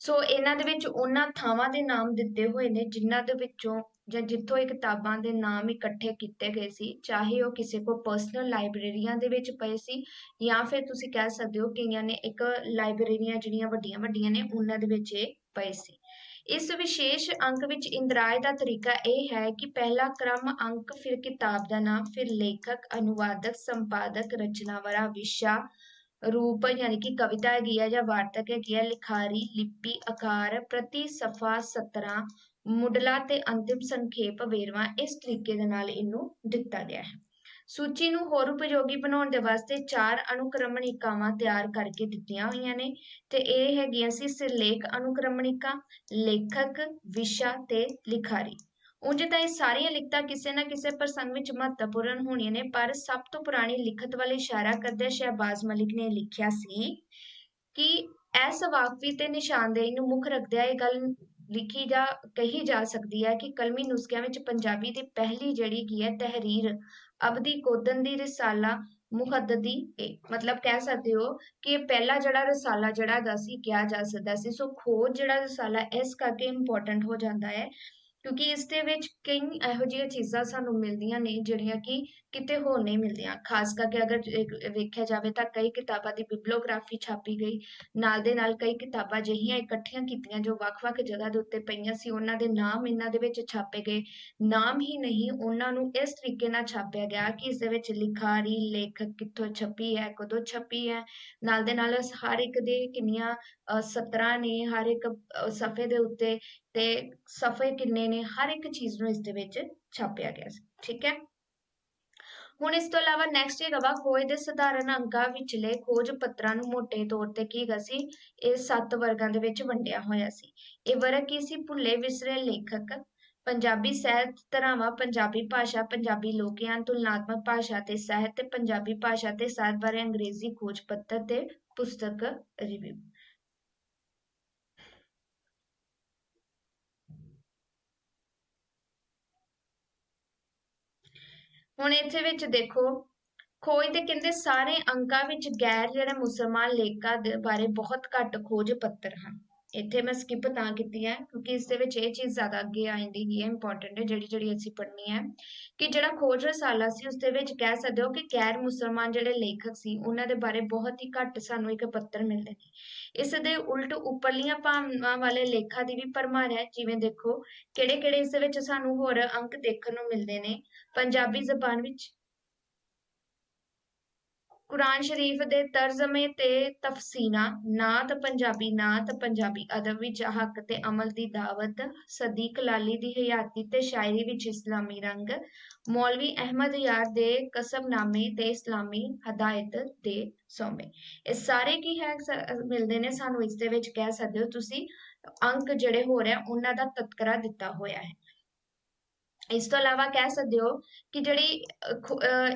Speaker 1: ਸੋ ਇਹਨਾਂ ਦੇ ਵਿੱਚ ਉਹਨਾਂ ਥਾਵਾਂ ਦੇ ਨਾਮ ਦਿੱਤੇ ਹੋਏ ਨੇ, ਜਿਨ੍ਹਾਂ ਦੇ ਵਿੱਚੋਂ ਜਾਂ ਜਿੱਥੋਂ ਇਹ ਕਿਤਾਬਾਂ ਦੇ ਨਾਮ ਇਕੱਠੇ ਕੀਤੇ ਗਏ ਸੀ, ਚਾਹੇ ਉਹ ਕਿਸੇ ਕੋ ਪਰਸਨਲ ਲਾਇਬ੍ਰੇਰੀਆਂ ਦੇ ਵਿੱਚ ਪਏ ਸੀ ਜਾਂ ਫਿਰ ਤੁਸੀਂ ਕਹਿ ਸਕਦੇ ਹੋ ਕਈਆਂ ਨੇ ਇੱਕ ਲਾਇਬ੍ਰੇਰੀਆਂ ਜਿਹੜੀਆਂ ਵੱਡੀਆਂ ਵੱਡੀਆਂ ਨੇ ਉਹਨਾਂ ਦੇ ਵਿੱਚ ਇਹ ਪਏ ਸੀ। ਇਸ ਵਿਸ਼ੇਸ਼ ਅੰਕ ਵਿੱਚ ਇੰਦਰਾਜ ਦਾ ਤਰੀਕਾ ਇਹ ਹੈ ਕਿ ਪਹਿਲਾ ਕ੍ਰਮ ਅੰਕ ਫਿਰ ਕਿਤਾਬ ਦਾ ਨਾਮ, ਫਿਰ ਲੇਖਕ, ਅਨੁਵਾਦਕ, ਸੰਪਾਦਕ, ਰਚਨਾਵਰਾ, ਵਿਸ਼ਾ, ਰੂਪ ਯਾਨੀ ਕਿ ਕਵਿਤਾ ਹੈਗੀ ਹੈ ਜਾਂ ਵਾਰਤਕ ਹੈਗੀ ਹੈ ਲਿਖਾਰੀ, ਲਿਪੀ, ਆਕਾਰ, ਪ੍ਰਤੀ ਸਫਾ 17 ਮੁੱਢਲਾ ਤੇ ਅੰਤਿਮ ਸੰਖੇਪ ਵੇਰਵਾ ਇਸ ਤਰੀਕੇ ਦੇ ਨਾਲ ਇਹਨੂੰ ਦਿੱਤਾ ਗਿਆ ਹੈ। ਸੂਚੀ ਨੂੰ ਹੋਰ ਉਪਯੋਗੀ ਬਣਾਉਣ ਦੇ ਵਾਸਤੇ ਚਾਰ ਅਨੁਕ੍ਰਮਣਿਕਾਵਾਂ ਤਿਆਰ ਕਰਕੇ ਦਿੱਤੀਆਂ ਹੋਈਆਂ ਨੇ ਤੇ ਇਹ ਹੈਗੀਆਂ ਸੀ ਸਿਰਲੇਖ ਅਨੁਕ੍ਰਮਣਿਕਾ, ਲੇਖਕ, ਵਿਸ਼ਾ ਤੇ ਲਿਖਾਰੀ। ਉਂਝ ਤਾਂ ਇਹ ਸਾਰੀਆਂ ਲਿਖਤਾਂ ਕਿਸੇ ਨਾ ਕਿਸੇ ਪ੍ਰਸੰਗ ਵਿੱਚ ਮਹੱਤਵਪੂਰਨ ਹੋਣੀਆਂ ਨੇ, ਪਰ ਸਭ ਤੋਂ ਪੁਰਾਣੀ ਲਿਖਤ ਵੱਲ ਇਸ਼ਾਰਾ ਕਰਦੇ ਸ਼ਹਿਬਾਜ਼ ਮਲਿਕ ਨੇ ਲਿਖਿਆ ਸੀ ਕਿ ਇਸ ਵਾਕਫੀ ਤੇ ਨਿਸ਼ਾਨਦੇਹੀ ਨੂੰ ਮੁੱਖ ਰੱਖਦਿਆਂ ਇਹ ਗੱਲ ਲਿਖੀ ਜਾ, ਕਹੀ ਜਾ ਸਕਦੀ ਹੈ ਕਿ ਕਲਮੀ ਨੁਸਖਿਆਂ ਵਿੱਚ ਪੰਜਾਬੀ ਦੀ ਪਹਿਲੀ ਜਿਹੜੀ ਕੀ ਹੈ, ਤਹਿਰੀਰ, ਅਬਦੀ, ਕੋਦਨ ਦੀ ਰਸਾਲਾ, ਮੁਹੱਦਦੀ, ਇਹ ਮਤਲਬ ਕਹਿ ਸਕਦੇ ਹੋ ਕਿ ਇਹ ਪਹਿਲਾ ਜਿਹੜਾ ਰਸਾਲਾ ਜਿਹੜਾ ਦਾ ਸੀ, ਕਿਹਾ ਜਾ ਸਕਦਾ ਸੀ। ਸੋ ਖੋਜ ਜਿਹੜਾ ਰਸਾਲਾ ਇਸ ਕਰਕੇ ਇੰਪੋਰਟੈਂਟ ਹੋ ਜਾਂਦਾ ਹੈ ਕਿਉਂਕਿ ਇਸ ਦੇ ਵਿੱਚ ਕਈ ਇਹੋ ਜਿਹੀਆਂ ਚੀਜ਼ਾਂ ਸਾਨੂੰ ਮਿਲਦੀਆਂ ਨੇ, ਜਿਹੜੀਆਂ ਕਿ ਕਿਤੇ ਹੋਰ ਨਹੀਂ ਮਿਲਦੀਆਂ। ਖਾਸ ਕਰਕੇ ਅਗਰ ਵੇਖਿਆ ਜਾਵੇ ਤਾਂ ਕਈ ਕਿਤਾਬਾਂ ਦੀ ਬਿਬਲੀਓਗ੍ਰਾਫੀ ਛਾਪੀ ਗਈ। ਨਾਲ ਦੇ ਨਾਲ ਕਈ ਕਿਤਾਬਾਂ ਜਿਹੀਆਂ ਇਕੱਠੀਆਂ ਕੀਤੀਆਂ ਜੋ ਵੱਖ-ਵੱਖ ਜਗ੍ਹਾ ਦੇ ਉੱਤੇ ਪਈਆਂ ਸੀ, ਉਹਨਾਂ ਦੇ ਨਾਮ ਇਹਨਾਂ ਦੇ ਵਿੱਚ ਛਾਪੇ ਗਏ। ਨਾਮ ਹੀ ਨਹੀਂ, ਉਹਨਾਂ ਨੂੰ ਇਸ ਤਰੀਕੇ ਨਾਲ ਛਾਪਿਆ ਗਿਆ ਕਿ ਇਸ ਦੇ ਵਿੱਚ ਲਿਖਾਰੀ, ਲੇਖਕ ਕਿੱਥੋਂ ਛਪੀ ਹੈ, ਕਦੋਂ ਛਪੀ ਹੈ। ਨਾਲ ਦੇ ਨਾਲ ਹਰ ਇੱਕ ਦੇ ਕਿੰਨੀਆਂ ਸਤਰਾਂ ਨੇ, ਹਰ ਇੱਕ ਸਫੇ ਦੇ ਉੱਤੇ ਤੇ ਸਫੇ ਕਿੰਨੇ ਨੇ, ਹਰ ਇੱਕ ਚੀਜ਼ ਨੂੰ ਇਸ ਦੇ ਵਿੱਚ ਛਾਪਿਆ ਗਿਆ ਸੀ, ਠੀਕ ਹੈ? ਹੁਣ ਇਸ ਤੋਂ ਇਲਾਵਾ ਨੈਕਸਟ ਹੈਗਾ ਵਾ ਖੋਜ ਦੇ ਸਧਾਰਨ ਅੰਕਾਂ ਵਿਚਲੇ ਖੋਜ ਪੱਤਰਾਂ ਨੂੰ ਮੋٹے ਤੌਰ ਤੇ ਕੀ ਹੈਗਾ ਸੀ? ਇਹ ਸੱਤ ਵਰਗਾਂ ਦੇ ਵਿੱਚ ਵੰਡਿਆ ਹੋਇਆ ਸੀ। ਇਹ ਵਰਗ ਕੀ ਸੀ? ਭੁੱਲੇ ਵਿਸਰੇ ਲੇਖਕ, ਪੰਜਾਬੀ ਸਾਹਿਤ ਧਰਾਵਾਂ, ਪੰਜਾਬੀ ਭਾਸ਼ਾ, ਪੰਜਾਬੀ ਲੋਕਿਆਨ ਤੁਲਨਾਤਮਕ ਭਾਸ਼ਾ ਤੇ ਸਾਹਿਤ ਤੇ ਪੰਜਾਬੀ ਭਾਸ਼ਾ ਤੇ ਸਾਹਿਤ ਬਾਰੇ ਅੰਗਰੇਜ਼ੀ ਖੋਜ ਪੱਤਰ ਤੇ ਪੁਸਤਕ ਰਿਵਿਊ ਹੁਣ ਇੱਥੇ ਵਿੱਚ ਦੇਖੋ, ਖੋਜ ਦੇ ਕਹਿੰਦੇ ਸਾਰੇ ਅੰਕਾਂ ਵਿੱਚ ਗੈਰ ਜਿਹੜੇ ਮੁਸਲਮਾਨ ਲੇਖਕਾਂ ਦੇ ਬਾਰੇ ਬਹੁਤ ਘੱਟ ਖੋਜ ਪੱਤਰ ਹਨ। ਇੱਥੇ ਮੈਂ ਸਕਿਪ ਤਾਂ ਕੀਤੀ ਹੈ, ਕਿਉਂਕਿ ਇਸ ਦੇ ਵਿੱਚ ਇਹ ਚੀਜ਼ ਜ਼ਿਆਦਾ ਅੱਗੇ ਆਉਂਦੀ ਹੈ ਇੰਪੋਰਟੈਂਟ ਹੈ ਜਿਹੜੀ ਜਿਹੜੀ ਅਸੀਂ ਪੜ੍ਹਨੀ ਹੈ। ਕਿ ਜਿਹੜਾ ਖੋਜ ਰਸਾਲਾ ਸੀ, ਉਸ ਦੇ ਵਿੱਚ ਕਹਿ ਸਕਦੇ ਹੋ ਕਿ ਗੈਰ ਮੁਸਲਮਾਨ ਜਿਹੜੇ ਲੇਖਕ ਸੀ, ਉਹਨਾਂ ਦੇ ਬਾਰੇ ਬਹੁਤ ਹੀ ਘੱਟ ਸਾਨੂੰ ਇੱਕ ਪੱਤਰ ਮਿਲਦੇ ਨੇ। ਇਸ ਦੇ ਉਲਟ ਉੱਪਰਲੀਆਂ ਭਾਵਨਾਵਾਂ ਵਾਲੇ ਲੇਖਾਂ ਦੀ ਵੀ ਭਰਮਾਰ ਹੈ, ਜਿਵੇਂ ਦੇਖੋ ਕਿਹੜੇ ਕਿਹੜੇ ਇਸ ਦੇ ਵਿੱਚ ਸਾਨੂੰ ਹੋਰ ਅੰਕ ਦੇਖਣ ਨੂੰ ਮਿਲਦੇ ਨੇ। ਪੰਜਾਬੀ ਜ਼ਬਾਨ ਵਿੱਚ। ਕੁਰਾਨ ਸ਼ਰੀਫ ਦੇ ਤਰਜਮੇ ਤੇ ਤਫਸੀਰਾਂ ਨਾਤ ਪੰਜਾਬੀ ਨਾਤ ਪੰਜਾਬੀ ਅਦਬ ਵਿੱਚ ਹੱਕ ਤੇ ਅਮਲ ਦੀ ਦਾਵਤ, ਸਦੀਕ ਲਾਲੀ ਦੀ ਹਯਾਤੀ ਤੇ ਸ਼ਾਇਰੀ ਵਿੱਚ ਇਸਲਾਮੀ ਰੰਗ, ਮੌਲਵੀ ਅਹਿਮਦ ਯਾਰ ਦੇ ਕਸਬਨਾਮੇ ਤੇ ਇਸਲਾਮੀ ਹਦਾਇਤ ਦੇ ਸੋਮੇ। ਇਹ ਸਾਰੇ ਕੀ ਹੈ ਮਿਲਦੇ ਨੇ ਸਾਨੂੰ ਇਸ ਦੇ ਵਿੱਚ ਕਹਿ ਸਕਦੇ ਹੋ ਤੁਸੀਂ। ਅੰਕ ਜਿਹੜੇ ਹੋ ਰਿਹਾ ਉਹਨਾਂ ਦਾ ਤਤਕਰਾ ਦਿੱਤਾ ਹੋਇਆ ਹੈ। ਇਸ ਤੋਂ ਇਲਾਵਾ ਕਹਿ ਸਕਦੇ ਹੋ ਕਿ ਜਿਹੜੀ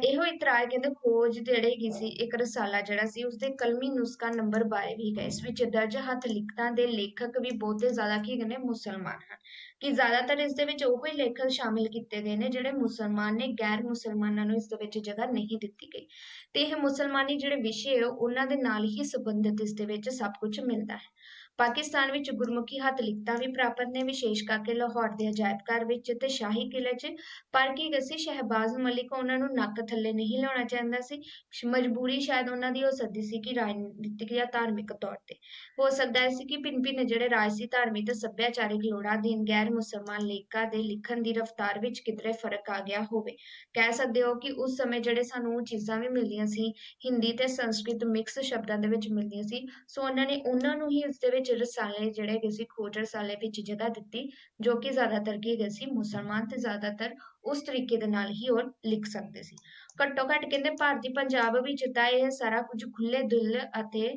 Speaker 1: ਇਹੋ ਇਤਰਾਜ਼ ਕਹਿੰਦੇ ਖੋਜ ਜਿਹੜੇ ਹੈਗੀ ਸੀ, ਇੱਕ ਰਸਾਲਾ ਜਿਹੜਾ ਸੀ, ਉਸਦੇ ਕਲਮੀ ਨੁਸਖਾ ਨੰਬਰ ਬਾਰੇ ਵੀ ਹੈ। ਇਸ ਵਿੱਚ ਦਰਜ ਹੱਥ ਲਿਖਤਾਂ ਦੇ ਲੇਖਕ ਵੀ ਬਹੁਤੇ ਜ਼ਿਆਦਾ ਕੀ ਕਹਿੰਦੇ ਮੁਸਲਮਾਨ ਹਨ। ਕਿ ਜ਼ਿਆਦਾਤਰ ਇਸ ਦੇ ਵਿੱਚ ਉਹ ਹੀ ਲੇਖਕ ਸ਼ਾਮਿਲ ਕੀਤੇ ਗਏ ਨੇ ਜਿਹੜੇ ਮੁਸਲਮਾਨ ਨੇ, ਗੈਰ ਮੁਸਲਮਾਨਾਂ ਨੂੰ ਇਸ ਦੇ ਵਿੱਚ ਜਗ੍ਹਾ ਨਹੀਂ ਦਿੱਤੀ ਗਈ। ਤੇ ਇਹ ਮੁਸਲਮਾਨੀ ਜਿਹੜੇ ਵਿਸ਼ੇ ਉਹਨਾਂ ਦੇ ਨਾਲ ਹੀ ਸੰਬੰਧਿਤ ਇਸ ਦੇ ਵਿੱਚ ਸਭ ਕੁਝ ਮਿਲਦਾ ਹੈ। ਪਾਕਿਸਤਾਨ ਵਿੱਚ ਗੁਰਮੁਖੀ ਹੱਥ ਲਿਖਤਾਂ ਵੀ ਪ੍ਰਾਪਤ ਨੇ, ਵਿਸ਼ੇਸ਼ ਕਰਕੇ ਲਾਹੌਰ ਦੇ ਅਜਾਇਬ ਘਰ ਵਿੱਚ ਤੇ ਸ਼ਾਹੀ ਕਿਲੇ 'ਚ। ਪਰ ਕੀ ਗਸੀ ਸ਼ਹਿਬਾਜ਼ ਮਲਿਕ ਉਹਨਾਂ ਨੂੰ ਨੱਕ ਥੱਲੇ ਨਹੀਂ ਲਾਉਣਾ ਚਾਹੁੰਦਾ ਸੀ। ਮਜਬੂਰੀ ਸ਼ਾਇਦ ਉਹਨਾਂ ਦੀ ਹੋ ਸਕਦੀ ਸੀ ਕਿ ਰਾਜਨੀਤਿਕ ਜਾਂ ਧਾਰਮਿਕ ਤੌਰ ਤੇ। ਹੋ ਸਕਦਾ ਸੀ ਕਿ ਪਿੰਨ ਪਿੰਨ ਜਿਹੜੇ ਰਾਜਸੀ ਧਾਰਮਿਕ ਤੇ ਸੱਭਿਆਚਾਰਿਕ ਲੋੜਾਂ ਅਧੀਨ ਗੈਰ ਮੁਸਲਮਾਨ ਲੇਖਕਾਂ ਦੇ ਲਿਖਣ ਦੀ ਰਫ਼ਤਾਰ ਵਿੱਚ ਕਿਧਰੇ ਫ਼ਰਕ ਆ ਗਿਆ ਹੋਵੇ। ਕਹਿ ਸਕਦੇ ਹੋ ਕਿ ਉਸ ਸਮੇਂ ਜਿਹੜੇ ਸਾਨੂੰ ਚੀਜ਼ਾਂ ਵੀ ਮਿਲਦੀਆਂ ਸੀ, ਹਿੰਦੀ ਤੇ ਸੰਸਕ੍ਰਿਤ ਮਿਕਸ ਸ਼ਬਦਾਂ ਦੇ ਵਿੱਚ ਮਿਲਦੀਆਂ ਸੀ, ਸੋ ਉਹਨਾਂ ਨੇ ਉਹਨਾਂ ਨੂੰ ਹੀ ਉਸ ਦੇ ਵਿੱਚ ਰਸਾਲੇ ਜਿਹੜੇ ਹੈਗੇ ਸੀ ਖੋਜ ਰਸਾਲੇ ਵਿੱਚ ਜਗ੍ਹਾ ਦਿੱਤੀ, ਜੋ ਕਿ ਜ਼ਿਆਦਾਤਰ ਕੀ ਹੈਗੇ ਸੀ ਮੁਸਲਮਾਨ ਤੇ ਜ਼ਿਆਦਾਤਰ ਉਸ ਤਰੀਕੇ ਦੇ ਨਾਲ ਹੀ ਉਹ ਲਿਖ ਸਕਦੇ ਸੀ। ਘੱਟੋ ਘੱਟ ਕਹਿੰਦੇ ਭਾਰਤੀ ਪੰਜਾਬ ਵਿੱਚ ਤਾਂ ਇਹ ਸਾਰਾ ਕੁਝ ਖੁੱਲੇ ਦਿਲ ਅਤੇ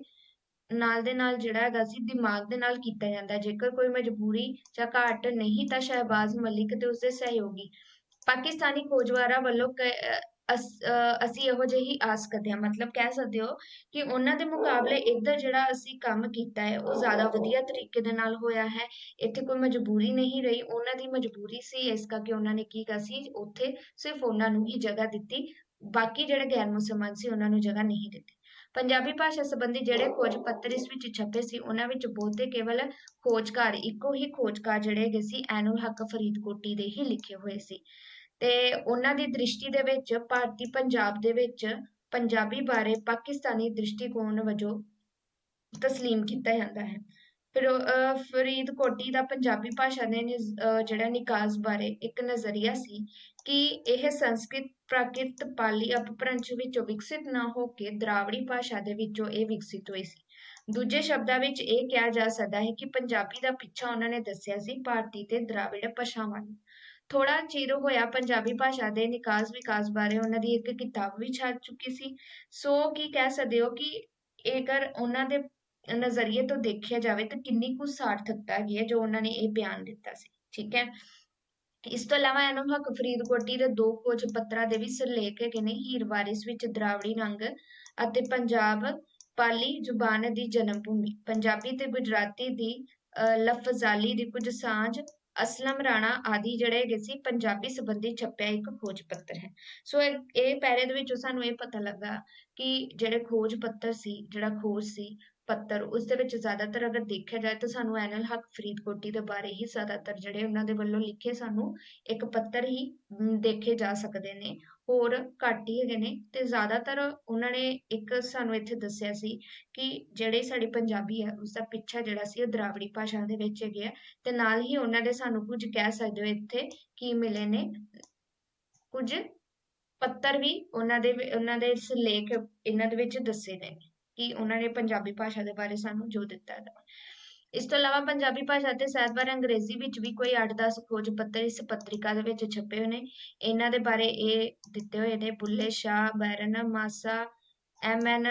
Speaker 1: ਨਾਲ ਦੇ ਨਾਲ ਜਿਹੜਾ ਹੈਗਾ ਸੀ ਦਿਮਾਗ ਦੇ ਨਾਲ ਕੀਤਾ ਜਾਂਦਾ। ਜੇਕਰ ਕੋਈ ਮਜਬੂਰੀ ਜਾਂ ਘਾਟ ਨਹੀਂ ਤਾਂ ਸ਼ਹਿਬਾਜ਼ ਮਲਿਕ ਤੇ ਉਸਦੇ ਸਹਿਯੋਗੀ ਪਾਕਿਸਤਾਨੀ ਖੋਜਵਾਰਾਂ ਵੱਲੋਂ ਅਸੀਂ ਇਹੋ ਜਿਹੀ ਆਸ ਕਰਦੇ ਹਾਂ। ਮਤਲਬ ਕਹਿ ਸਕਦੇ ਹੋ ਕਿ ਉਹਨਾਂ ਦੇ ਮੁਕਾਬਲੇ ਇੱਧਰ ਜਿਹੜਾ ਅਸੀਂ ਕੰਮ ਕੀਤਾ ਹੈ, ਉਹ ਜ਼ਿਆਦਾ ਵਧੀਆ ਤਰੀਕੇ ਦੇ ਨਾਲ ਹੋਇਆ ਹੈ। ਇੱਥੇ ਕੋਈ ਮਜਬੂਰੀ ਨਹੀਂ ਰਹੀ। ਉਹਨਾਂ ਦੀ ਮਜਬੂਰੀ ਸੀ ਇਸ ਕਰਕੇ ਉਹਨਾਂ ਨੇ ਕੀ ਕੀਤਾ ਸੀ, ਉੱਥੇ ਸਿਰਫ ਉਹਨਾਂ ਨੂੰ ਹੀ ਜਗ੍ਹਾ ਦਿੱਤੀ। ਬਾਕੀ ਜਿਹੜੇ ਗੈਰ ਮੁਸਲਮਾਨ ਸੀ, ਉਹਨਾਂ ਨੂੰ ਜਗ੍ਹਾ ਨਹੀਂ ਦਿੱਤੀ। ਪੰਜਾਬੀ ਭਾਸ਼ਾ ਸੰਬੰਧੀ ਜਿਹੜੇ ਖੋਜ ਪੱਤਰ ਇਸ ਵਿੱਚ ਛਪੇ ਸੀ, ਉਹਨਾਂ ਵਿੱਚ ਬਹੁਤੇ ਕੇਵਲ ਖੋਜਕਾਰ, ਇੱਕੋ ਹੀ ਖੋਜਕਾਰ ਜਿਹੜੇ ਹੈਗੇ ਸੀ ਐਨੂਲ ਹੱਕ ਫਰੀਦਕੋਟੀ ਦੇ ਹੀ ਲਿਖੇ ਹੋਏ ਸੀ। ਤੇ ਉਹਨਾਂ ਦੀ ਦ੍ਰਿਸ਼ਟੀ ਦੇ ਵਿੱਚ ਭਾਰਤੀ ਪੰਜਾਬ ਦੇ ਵਿੱਚ ਪੰਜਾਬੀ ਬਾਰੇ ਪਾਕਿਸਤਾਨੀ ਦ੍ਰਿਸ਼ਟੀਕੋਣ ਵਜੋਂ ਤਸਲੀਮ ਕੀਤਾ ਜਾਂਦਾ ਹੈ। ਫਿਰ ਫਰੀਦਕੋਟੀ ਦਾ ਪੰਜਾਬੀ ਭਾਸ਼ਾ ਦੇ ਜਿਹੜਾ ਨਿਕਾਸ ਬਾਰੇ ਇੱਕ ਨਜ਼ਰੀਆ ਸੀ ਕਿ ਇਹ ਸੰਸਕ੍ਰਿਤ ਪ੍ਰਾਕ੍ਰਿਤ ਪਾਲੀ ਅਪਭ੍ਰੰਸ਼ ਵਿੱਚੋਂ ਵਿਕਸਿਤ ਨਾ ਹੋ ਕੇ ਦਰਾਵੜੀ ਭਾਸ਼ਾ ਦੇ ਵਿੱਚੋਂ ਇਹ ਵਿਕਸਿਤ ਹੋਈ ਸੀ। ਦੂਜੇ ਸ਼ਬਦਾਂ ਵਿੱਚ ਇਹ ਕਿਹਾ ਜਾ ਸਕਦਾ ਹੈ ਕਿ ਪੰਜਾਬੀ ਦਾ ਪਿੱਛਾ ਉਹਨਾਂ ਨੇ ਦੱਸਿਆ ਸੀ, ਭਾਰਤੀ ਤੇ ਦਰਾਵਿੜ ਭਾਸ਼ਾਵਾਂ ਨੂੰ। ਥੋੜਾ ਚਿਰ ਹੋਇਆ ਪੰਜਾਬੀ ਭਾਸ਼ਾ ਦੇ ਨਿਕਾਸ ਵਿਕਾਸ ਬਾਰੇ ਉਹਨਾਂ ਦੀ ਇੱਕ ਕਿਤਾਬ ਵੀ ਛਪ ਚੁੱਕੀ ਸੀ। ਸੋ ਕੀ ਕਹਿ ਸਕਦੇ ਹੋ ਕਿ ਜੇਕਰ ਉਹਨਾਂ ਦੇ ਨਜ਼ਰੀਏ ਤੋਂ ਦੇਖਿਆ ਜਾਵੇ ਤਾਂ ਕਿੰਨੀ ਕੁ ਸਾਰਥਕਤਾ ਹੈਗੀ ਹੈ ਜੋ ਉਹਨਾਂ ਨੇ ਇਹ ਬਿਆਨ ਦਿੱਤਾ ਸੀ। ਠੀਕ ਹੈ? ਇਸ ਤੋਂ ਇਲਾਵਾ ਐਨਮ ਹਕ ਫਰੀਦਕੋਟੀ ਦੇ ਦੋ ਖੋਜ ਪੱਤਰਾਂ ਦੇ ਵੀ ਸਿਰਲੇਖ ਹੈਗੇ ਨੇ। ਹੀਰ ਵਾਰਿਸ ਵਿੱਚ ਦਰਾਵੜੀ ਰੰਗ ਅਤੇ ਪੰਜਾਬ ਪਾਲੀ ਜ਼ੁਬਾਨ ਦੀ ਜਨਮ ਭੂਮੀ ਪੰਜਾਬੀ ਤੇ ਗੁਜਰਾਤੀ ਦੀ ਲਫ਼ਜ਼ਾਲੀ ਦੀ ਕੁਝ ਸਾਂਝ ਅਸਲਮ ਰਾਣਾ ਆਦਿ ਜਿਹੜੇ ਹੈਗੇ ਸੀ, ਪੰਜਾਬੀ ਸੰਬੰਧੀ ਛਪਿਆ ਇੱਕ ਖੋਜ ਪੱਤਰ ਹੈ। ਸੋ ਇਹ ਪੈਰੇ ਦੇ ਵਿੱਚੋਂ ਸਾਨੂੰ ਇਹ ਪਤਾ ਲੱਗਾ ਕਿ ਜਿਹੜੇ ਖੋਜ ਪੱਤਰ ਸੀ, ਜਿਹੜਾ ਖੋਜ ਸੀ ਪੱਤਰ, ਉਸ ਦੇ ਵਿੱਚ ਜ਼ਿਆਦਾਤਰ ਅਗਰ ਦੇਖਿਆ ਜਾਏ ਤਾਂ ਸਾਨੂੰ ਐਨਲ ਹਕ ਫਰੀਦਕੋਟੀ ਦੇ ਬਾਰੇ ਹੀ ਜ਼ਿਆਦਾਤਰ ਜਿਹੜੇ ਉਹਨਾਂ ਦੇ ਵੱਲੋਂ ਲਿਖੇ ਸਾਨੂੰ ਇੱਕ ਪੱਤਰ ਹੀ ਦੇਖੇ ਜਾ ਸਕਦੇ ਨੇ। ਹੋਰ ਘੱਟ ਹੀ ਹੈਗੇ ਨੇ ਤੇ ਜ਼ਿਆਦਾਤਰ ਉਹਨਾਂ ਨੇ ਇੱਕ ਸਾਨੂੰ ਇੱਥੇ ਦੱਸਿਆ ਸੀ ਕਿ ਜਿਹੜੇ ਸਾਡੀ ਪੰਜਾਬੀ ਹੈ ਉਸ ਦਾ ਪਿੱਛਾ ਜਿਹੜਾ ਸੀ ਉਹ ਦਰਾਵੜੀ ਭਾਸ਼ਾ ਦੇ ਵਿੱਚ ਹੈਗੇ ਆ ਤੇ ਨਾਲ ਹੀ ਉਹਨਾਂ ਦੇ ਸਾਨੂੰ ਕੁਝ ਕਹਿ ਸਕਦੇ ਹੋ ਇੱਥੇ ਕੀ ਮਿਲੇ ਨੇ। ਕੁਝ ਪੱਤਰ ਵੀ ਉਹਨਾਂ ਦੇ ਉਹਨਾਂ ਦੇ ਇਸ ਲੇਖ ਇਹਨਾਂ ਦੇ ਵਿੱਚ ਦੱਸੇ ਨੇ ਕਿ ਉਹਨਾਂ ਨੇ ਪੰਜਾਬੀ ਭਾਸ਼ਾ ਦੇ ਬਾਰੇ ਸਾਨੂੰ ਜੋ ਦਿੱਤਾ ਹੈ ਇਸ ਤੋਂ ਇਲਾਵਾ ਪੰਜਾਬੀ ਭਾਸ਼ਾ ਤੇ ਸਾਹਿਤ ਬਾਰੇ ਅੰਗਰੇਜ਼ੀ ਵਿੱਚ ਵੀ ਕੋਈ 8-10 ਖੋਜ ਪੱਤਰ ਇਸ ਪੱਤਰਿਕਾ ਦੇ ਵਿੱਚ ਛਪੇ ਹੋਏ ਨੇ। ਇਹਨਾਂ ਦੇ ਬਾਰੇ ਇਹ ਦਿੱਤੇ ਹੋਏ ਨੇ ਬੁੱਲੇ ਸ਼ਾਹ, ਬੈਰਨ, ਮਾਸਾ, ਐਮ ਐਨ,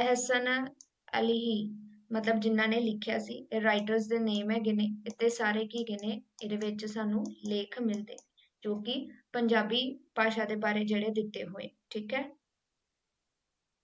Speaker 1: ਅਹਸਨ, ਅਲੀ, ਮਤਲਬ ਜਿਨ੍ਹਾਂ ਨੇ ਲਿਖਿਆ ਸੀ। ਇਹ ਰਾਈਟਰਸ ਦੇ ਨੇਮ ਹੈਗੇ ਨੇ ਇੱਥੇ ਸਾਰੇ ਕੀ ਹੈਗੇ ਨੇ, ਇਹਦੇ ਵਿੱਚ ਸਾਨੂੰ ਲੇਖ ਮਿਲਦੇ ਜੋ ਕਿ ਪੰਜਾਬੀ ਭਾਸ਼ਾ ਦੇ ਬਾਰੇ ਜਿਹੜੇ ਦਿੱਤੇ ਹੋਏ, ਠੀਕ ਹੈ?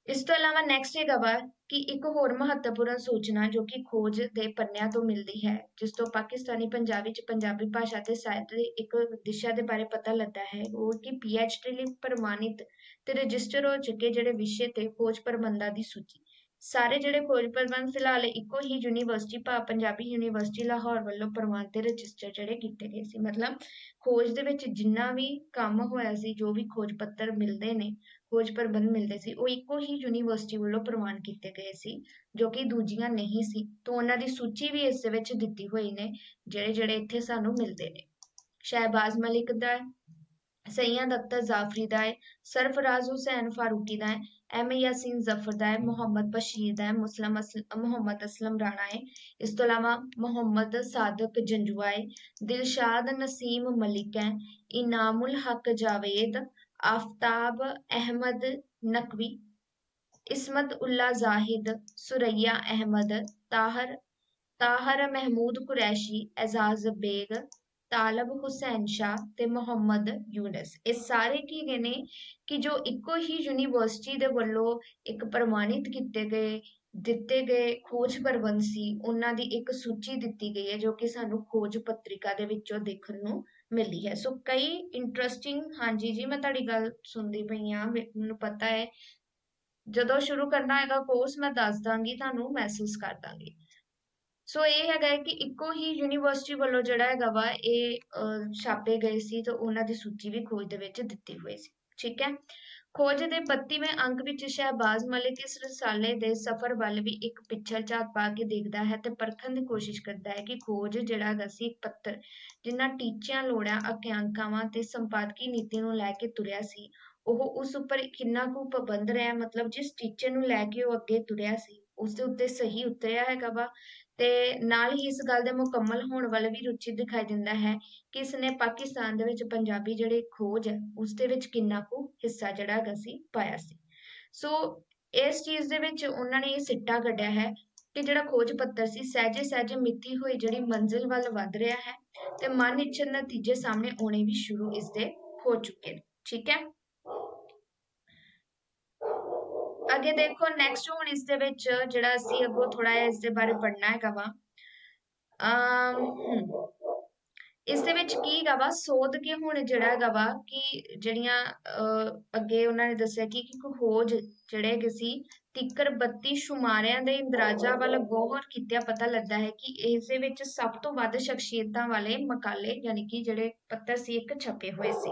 Speaker 1: ਇਸ ਤੋਂ ਇਲਾਵਾ ਨੈਕਸਟ ਹੈਗਾ ਵਾ ਕਿ ਇੱਕ ਹੋਰ ਮਹੱਤਵਪੂਰਨ ਸੂਚਨਾ ਜੋ ਕਿ ਖੋਜ ਦੇ ਪੰਨਿਆਂ ਤੋਂ ਮਿਲਦੀ ਹੈ, ਜਿਸ ਤੋਂ ਪਾਕਿਸਤਾਨੀ ਪੰਜਾਬੀ ਚ ਪੰਜਾਬੀ ਭਾਸ਼ਾ ਤੇ ਸਾਹਿਤ ਦੀ ਇੱਕ ਦਿਸ਼ਾ ਦੇ ਬਾਰੇ ਪਤਾ ਲੱਗਦਾ ਹੈ, ਉਹ ਕਿ ਪੀਐਚਡੀ ਲਈ ਪ੍ਰਮਾਣਿਤ ਤੇ ਰਜਿਸਟਰ ਹੋ ਚੁੱਕੇ ਜਿਹੜੇ ਵਿਸ਼ੇ ਤੇ ਖੋਜ ਪ੍ਰਬੰਧਾਂ ਦੀ ਸੂਚੀ। ਸਾਰੇ ਜਿਹੜੇ ਖੋਜ ਪ੍ਰਬੰਧ ਫਿਲਹਾਲ ਇੱਕੋ ਹੀ ਯੂਨੀਵਰਸਿਟੀ ਭਾ, ਪੰਜਾਬੀ ਯੂਨੀਵਰਸਿਟੀ ਲਾਹੌਰ ਵੱਲੋਂ ਪ੍ਰਵਾਨ ਤੇ ਰਜਿਸਟਰ ਜਿਹੜੇ ਕੀਤੇ ਗਏ ਸੀ। ਮਤਲਬ ਖੋਜ ਦੇ ਵਿੱਚ ਜਿੰਨਾ ਵੀ ਕੰਮ ਹੋਇਆ ਸੀ, ਜੋ ਵੀ ਖੋਜ ਪੱਤਰ ਮਿਲਦੇ ਨੇ ਖੋਜ ਪ੍ਰਬੰਧ ਮਿਲਦੇ ਸੀ, ਉਹ ਇੱਕੋ ਹੀ ਯੂਨੀਵਰਸਿਟੀ ਵੱਲੋਂ ਪ੍ਰਵਾਨ ਕੀਤੇ ਗਏ ਸੀ, ਜੋ ਕਿ ਦੂਜੀਆਂ ਨਹੀਂ ਸੀ, ਤੋਂ ਉਹਨਾਂ ਦੀ ਸੂਚੀ ਵੀ ਇਸ ਦੇ ਵਿੱਚ ਦਿੱਤੀ ਹੋਈ ਨੇ, ਜਿਹੜੇ ਜਿਹੜੇ ਇੱਥੇ ਸਾਨੂੰ ਮਿਲਦੇ ਨੇ। ਸ਼ਹਿਬਾਜ਼ ਮਲਿਕ ਦਾ ਸੈਯਦ ਅਖਤਰ ਜ਼ਾਫਰੀ ਦਾ ਹੈ, ਸਰਫਰਾਜ਼ ਹੁਸੈਨ ਫਾਰੂਕੀ ਦਾ ਹੈ, ਐਮ ਯਾਸੀਨ ਜ਼ਫਰ ਦਾ ਹੈ, ਮੁਹੰਮਦ ਬਸ਼ੀਰ ਦਾ ਹੈ, ਮੁਸਲਮ ਮੁਹੰਮਦ ਅਸਲਮ ਰਾਣਾ ਹੈ, ਇਸ ਤੋਂ ਇਲਾਵਾ ਮੁਹੰਮਦ ਸਾਦਕ ਜੰਜੂਆ ਹੈ, ਦਿਲਸ਼ਾਦ ਨਸੀਮ ਮਲਿਕ ਹੈ, ਇਨਾਮੁਲ ਹਕ ਜਾਵੇਦ ਆਫਤਾਬ ਅਹਿਮਦ ਨਕਵੀ, ਇਸਮਤ ਉल्ला ਜ਼ਾਹਿਦ, ਸੁਰਈਆ ਅਹਿਮਦ, ਤਾਹਰ ਤਾਹਰ ਮਹਿਮੂਦ ਕੁਰੈਸ਼ੀ, ਐਜ਼ਾਜ਼ ਬੇਗ, ਤਾਲਬ ਹੁਸੈਨ ਸ਼ਾਹ ਤੇ ਮੁਹੰਮਦ ਯੂਨਸ। ਇਹ ਸਾਰੇ ਕੀ ਗਏ ਨੇ ਕਿ ਜੋ ਇੱਕੋ ਹੀ ਯੂਨੀਵਰਸਿਟੀ ਦੇ ਵੱਲੋਂ ਇੱਕ ਪ੍ਰਮਾਣਿਤ ਕੀਤੇ ਗਏ, ਦਿੱਤੇ ਗਏ ਖੋਜ ਪ੍ਰਬੰਧ ਸੀ, ਉਹਨਾਂ ਦੀ ਇੱਕ ਸੂਚੀ ਦਿੱਤੀ ਗਈ ਹੈ ਜੋ ਕਿ ਸਾਨੂੰ ਖੋਜ ਪੱਤਰਿਕਾ ਦੇ ਵਿੱਚੋਂ ਦੇਖਣ ਨੂੰ ਮਿਲੀ ਹੈ। ਸੋ ਕਈ ਇੰਟਰਸਟਿੰਗ ਹਾਂਜੀ ਜੀ, ਮੈਂ ਤੁਹਾਡੀ ਗੱਲ ਸੁਣਦੀ ਪਈ ਆ ਮੈਨੂੰ ਪਤਾ ਹੈ। ਜਦੋਂ ਸ਼ੁਰੂ ਕਰਨਾ ਹੈਗਾ ਕੋਰਸ ਮੈਂ ਦੱਸ ਦਾਂਗੀ, ਤੁਹਾਨੂੰ ਮੈਸੇਜ ਕਰ ਦਾਂਗੀ। ਸੋ ਇਹ ਹੈਗਾ ਕਿ ਇੱਕੋ ਹੀ ਯੂਨੀਵਰਸਿਟੀ ਵੱਲੋਂ ਜਿਹੜਾ ਹੈਗਾ ਵਾ, ਇਹ ਛਾਪੇ ਗਏ ਸੀ ਤੇ ਉਹਨਾਂ ਦੀ ਸੂਚੀ ਵੀ ਖੋਜ ਦੇ ਵਿੱਚ ਦਿੱਤੀ ਹੋਈ ਸੀ। ਠੀਕ ਹੈ? ਖੋਜ ਦੇ 32ਵੇਂ ਅੰਕ ਵਿੱਚ ਸ਼ਹਿਬਾਜ਼ ਮਲਿਕ ਇਸ ਰਸਾਲੇ ਦੇ ਸਫ਼ਰ ਵੱਲ ਵੀ ਇੱਕ ਪਿੱਛਲ ਝਾਤ ਪਾ ਕੇ ਦੇਖਦਾ ਹੈ ਤੇ ਪਰਖਣ ਦੀ ਕੋਸ਼ਿਸ਼ ਕਰਦਾ ਹੈ ਕਿ ਖੋਜ ਜਿਹੜਾ ਹੈਗਾ ਸੀ ਪੱਤਰ ਜਿਨ੍ਹਾਂ ਟੀਚਿਆਂ ਲੋੜਾਂ ਆਕਾਂਖਾਵਾਂ ਤੇ ਸੰਪਾਦਕੀ ਨੀਤੀ ਨੂੰ ਲੈ ਕੇ ਤੁਰਿਆ ਸੀ, ਉਹ ਉਸ ਉੱਪਰ ਕਿੰਨਾ ਕੁ ਪਾਬੰਦ ਰਿਹਾ, ਮਤਲਬ ਜਿਸ ਟੀਚੇ ਨੂੰ ਲੈ ਕੇ ਉਹ ਅੱਗੇ ਤੁਰਿਆ ਸੀ ਉਸ ਦੇ ਉੱਤੇ ਸਹੀ ਉਤਰਿਆ ਹੈਗਾ ਵਾ ਤੇ ਨਾਲ ਹੀ ਇਸ ਗੱਲ ਦੇ ਮੁਕੰਮਲ ਹੋਣ ਵੱਲ ਵੀ ਰੁਚੀ ਦਿਖਾਈ ਦਿੰਦਾ ਹੈ ਕਿ ਇਸ ਨੇ ਪਾਕਿਸਤਾਨ ਦੇ ਵਿੱਚ ਪੰਜਾਬੀ ਜਿਹੜੀ ਖੋਜ ਹੈ, ਉਸ ਦੇ ਵਿੱਚ ਕਿੰਨਾ ਕੁ ਹਿੱਸਾ ਜਿਹੜਾ ਹੈਗਾ ਸੀ, ਪਾਇਆ ਸੀ। ਸੋ ਇਸ ਚੀਜ਼ ਦੇ ਵਿੱਚ ਉਹਨਾਂ ਨੇ ਇਹ ਸਿੱਟਾ ਕੱਢਿਆ ਹੈ ਕਿ ਜਿਹੜਾ ਖੋਜ ਪੱਤਰ ਸੀ, ਸਹਿਜੇ ਸਹਿਜੇ ਮਿੱਥੀ ਹੋਈ ਜਿਹੜੀ ਮੰਜ਼ਿਲ ਵੱਲ ਵੱਧ ਰਿਹਾ ਹੈ ਤੇ ਮਨ ਇੱਛਤ ਨਤੀਜੇ ਸਾਹਮਣੇ ਆਉਣੇ ਵੀ ਸ਼ੁਰੂ ਇਸ ਦੇ ਹੋ ਚੁੱਕੇ ਨੇ। ਠੀਕ ਹੈ? ਅੱਗੇ ਦੇਖੋ ਨੈਕਸਟ ਹੁਣ ਇਸ ਦੇ ਵਿੱਚ ਜਿਹੜਾ ਅਸੀਂ ਅੱਗੋਂ ਥੋੜਾ ਜਿਹਾ ਇਸ ਦੇ ਬਾਰੇ ਪੜਨਾ ਹੈਗਾ ਵਾ। ਇਸ ਦੇ ਵਿੱਚ ਕੀ ਹੈਗਾ ਵਾ? ਸੋਧ ਕੇ ਹੁਣ ਜਿਹੜਾ ਹੈਗਾ ਵਾ ਕਿ ਜਿਹੜੀਆਂ ਅੱਗੇ ਉਹਨਾਂ ਨੇ ਦੱਸਿਆ ਕਿ ਕਿ ਖੋਜ ਜਿਹੜੇ ਕਿਸੇ ਤਿੱਕਰ 32 ਸ਼ੁਮਾਰਿਆਂ ਦੇ ਇੰਦਰਾਜਾ ਵੱਲ ਗੌਰ ਕੀਤਿਆ ਪਤਾ ਲੱਗਦਾ ਹੈ ਕਿ ਇਸ ਦੇ ਵਿੱਚ ਸਭ ਤੋਂ ਵੱਧ ਸ਼ਖਸੀਅਤਾਂ ਵਾਲੇ ਮਕਾਲੇ, ਯਾਨੀ ਕਿ ਜਿਹੜੇ ਪੱਤਰ ਸੀ, ਇੱਕ ਛਪੇ ਹੋਏ ਸੀ।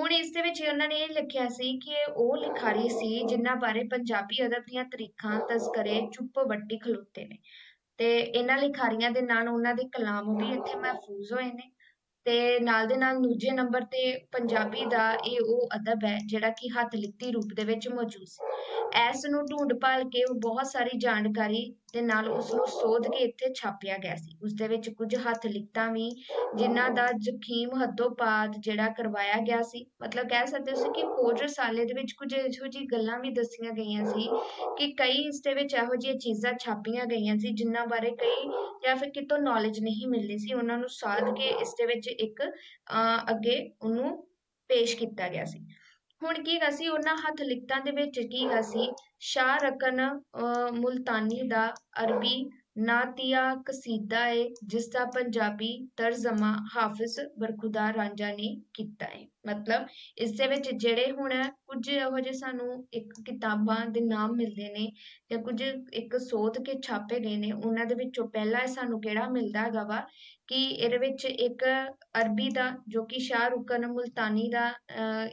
Speaker 1: ਹੁਣ ਇਸ ਦੇ ਵਿੱਚ ਉਹਨਾਂ ਨੇ ਇਹ ਲਿਖਿਆ ਸੀ ਕਿ ਉਹ ਲਿਖਾਰੀ ਸੀ ਜਿਨ੍ਹਾਂ ਬਾਰੇ ਪੰਜਾਬੀ ਅਦਬ ਦੀਆਂ ਤਰੀਖਾਂ ਤਜ਼ਕਰੇ ਚੁੱਪ ਵੱਟੀ ਖਲੋਤੇ ਨੇ। ਤੇ ਇਹਨਾਂ ਲਿਖਾਰੀਆਂ ਦੇ ਨਾਲ ਉਹਨਾਂ ਦੇ ਕਲਾਮ ਵੀ ਇੱਥੇ ਮਹਿਫੂਜ਼ ਹੋਏ ਨੇ ਤੇ ਨਾਲ ਦੇ ਨਾਲ ਦੂਜੇ ਨੰਬਰ ਤੇ ਪੰਜਾਬੀ ਦਾ ਇਹ ਉਹ ਅਦਬ ਹੈ ਜਿਹੜਾ ਕਿ ਹੱਥ ਲਿਖਤੀ ਰੂਪ ਦੇ ਵਿੱਚ ਮੌਜੂਦ ਸੀ। ਇਸ ਨੂੰ ਢੂੰਡ ਭਾਲ ਕੇ ਉਹ ਬਹੁਤ ਸਾਰੀ ਜਾਣਕਾਰੀ ਤੇ ਨਾਲ ਉਸ ਨੂੰ ਸੋਧ ਕੇ ਇੱਥੇ ਛਾਪਿਆ ਗਿਆ ਸੀ। ਉਸ ਦੇ ਵਿੱਚ ਕੁਝ ਹੱਥ ਲਿਖਤਾਂ ਵੀ, ਜਿਨ੍ਹਾਂ ਦਾ ਜ਼ਖੀਮ ਹੱਦੋਂ-ਪਾਦ ਜਿਹੜਾ ਕਰਵਾਇਆ ਗਿਆ ਸੀ। ਮਤਲਬ ਕਹਿ ਸਕਦੇ ਸੀ ਕਿ ਖੋਜ ਰਸਾਲੇ ਦੇ ਵਿੱਚ ਕੁਝ ਇਹੋ ਜਿਹੀ ਗੱਲਾਂ ਵੀ ਦੱਸੀਆਂ ਗਈਆਂ ਸੀ ਕਿ ਕਈ ਇਸ ਦੇ ਵਿੱਚ ਇਹੋ ਜਿਹੀਆਂ ਚੀਜ਼ਾਂ ਛਾਪੀਆਂ ਗਈਆਂ ਸੀ, ਜਿਨ੍ਹਾਂ ਬਾਰੇ ਕਈ ਜਾਂ ਫਿਰ ਕਿਤੋਂ ਨੌਲੇਜ ਨਹੀਂ ਮਿਲਦੀ ਸੀ। ਉਹਨਾਂ ਨੂੰ ਸਾਧ ਕੇ ਇਸ ਦੇ ਵਿੱਚ ਇੱਕ ਅੱਗੇ ਉਹਨੂੰ ਪੇਸ਼ ਕੀਤਾ ਗਿਆ ਸੀ। ਹੁਣ ਕੀ ਗਾ ਸੀ, ਉਹਨਾਂ ਹੱਥ ਲਿਖਤਾਂ ਦੇ ਵਿੱਚ ਕੀ ਗਾ ਸੀ, ਸ਼ਾਹ ਰਕਨ ਮੁਲਤਾਨੀ ਦਾ ਅਰਬੀ ਨਾਤੀਆ ਕਸੀਦਾ ਹੈ ਜਿਸ ਦਾ ਪੰਜਾਬੀ ਤਰਜਮਾ ਹਾਫਿਜ਼ ਬਰਖੁਦਾਰ ਰਾਂਝਾ ਨੇ ਕੀਤਾ ਹੈ ਮਤਲਬ ਇਸ ਦੇ ਵਿੱਚ ਜਿਹੜੇ ਹੁਣ ਕੁਝ ਇਹੋ ਜਿਹੇ ਸਾਨੂੰ ਇੱਕ ਕਿਤਾਬਾਂ ਦੇ ਨਾਮ ਮਿਲਦੇ ਨੇ ਜਾਂ ਕੁਝ ਇੱਕ ਸੋਧ ਕੇ ਛਾਪੇ ਗਏ ਨੇ, ਉਹਨਾਂ ਦੇ ਵਿੱਚੋਂ ਪਹਿਲਾ ਸਾਨੂੰ ਕਿਹੜਾ ਮਿਲਦਾ ਹੈਗਾ ਵਾ ਕਿ ਇਹਦੇ ਵਿੱਚ ਇੱਕ ਅਰਬੀ ਦਾ ਜੋ ਕਿ ਸ਼ਾਹਰੁਖਨ ਮੁਲਤਾਨੀ ਦਾ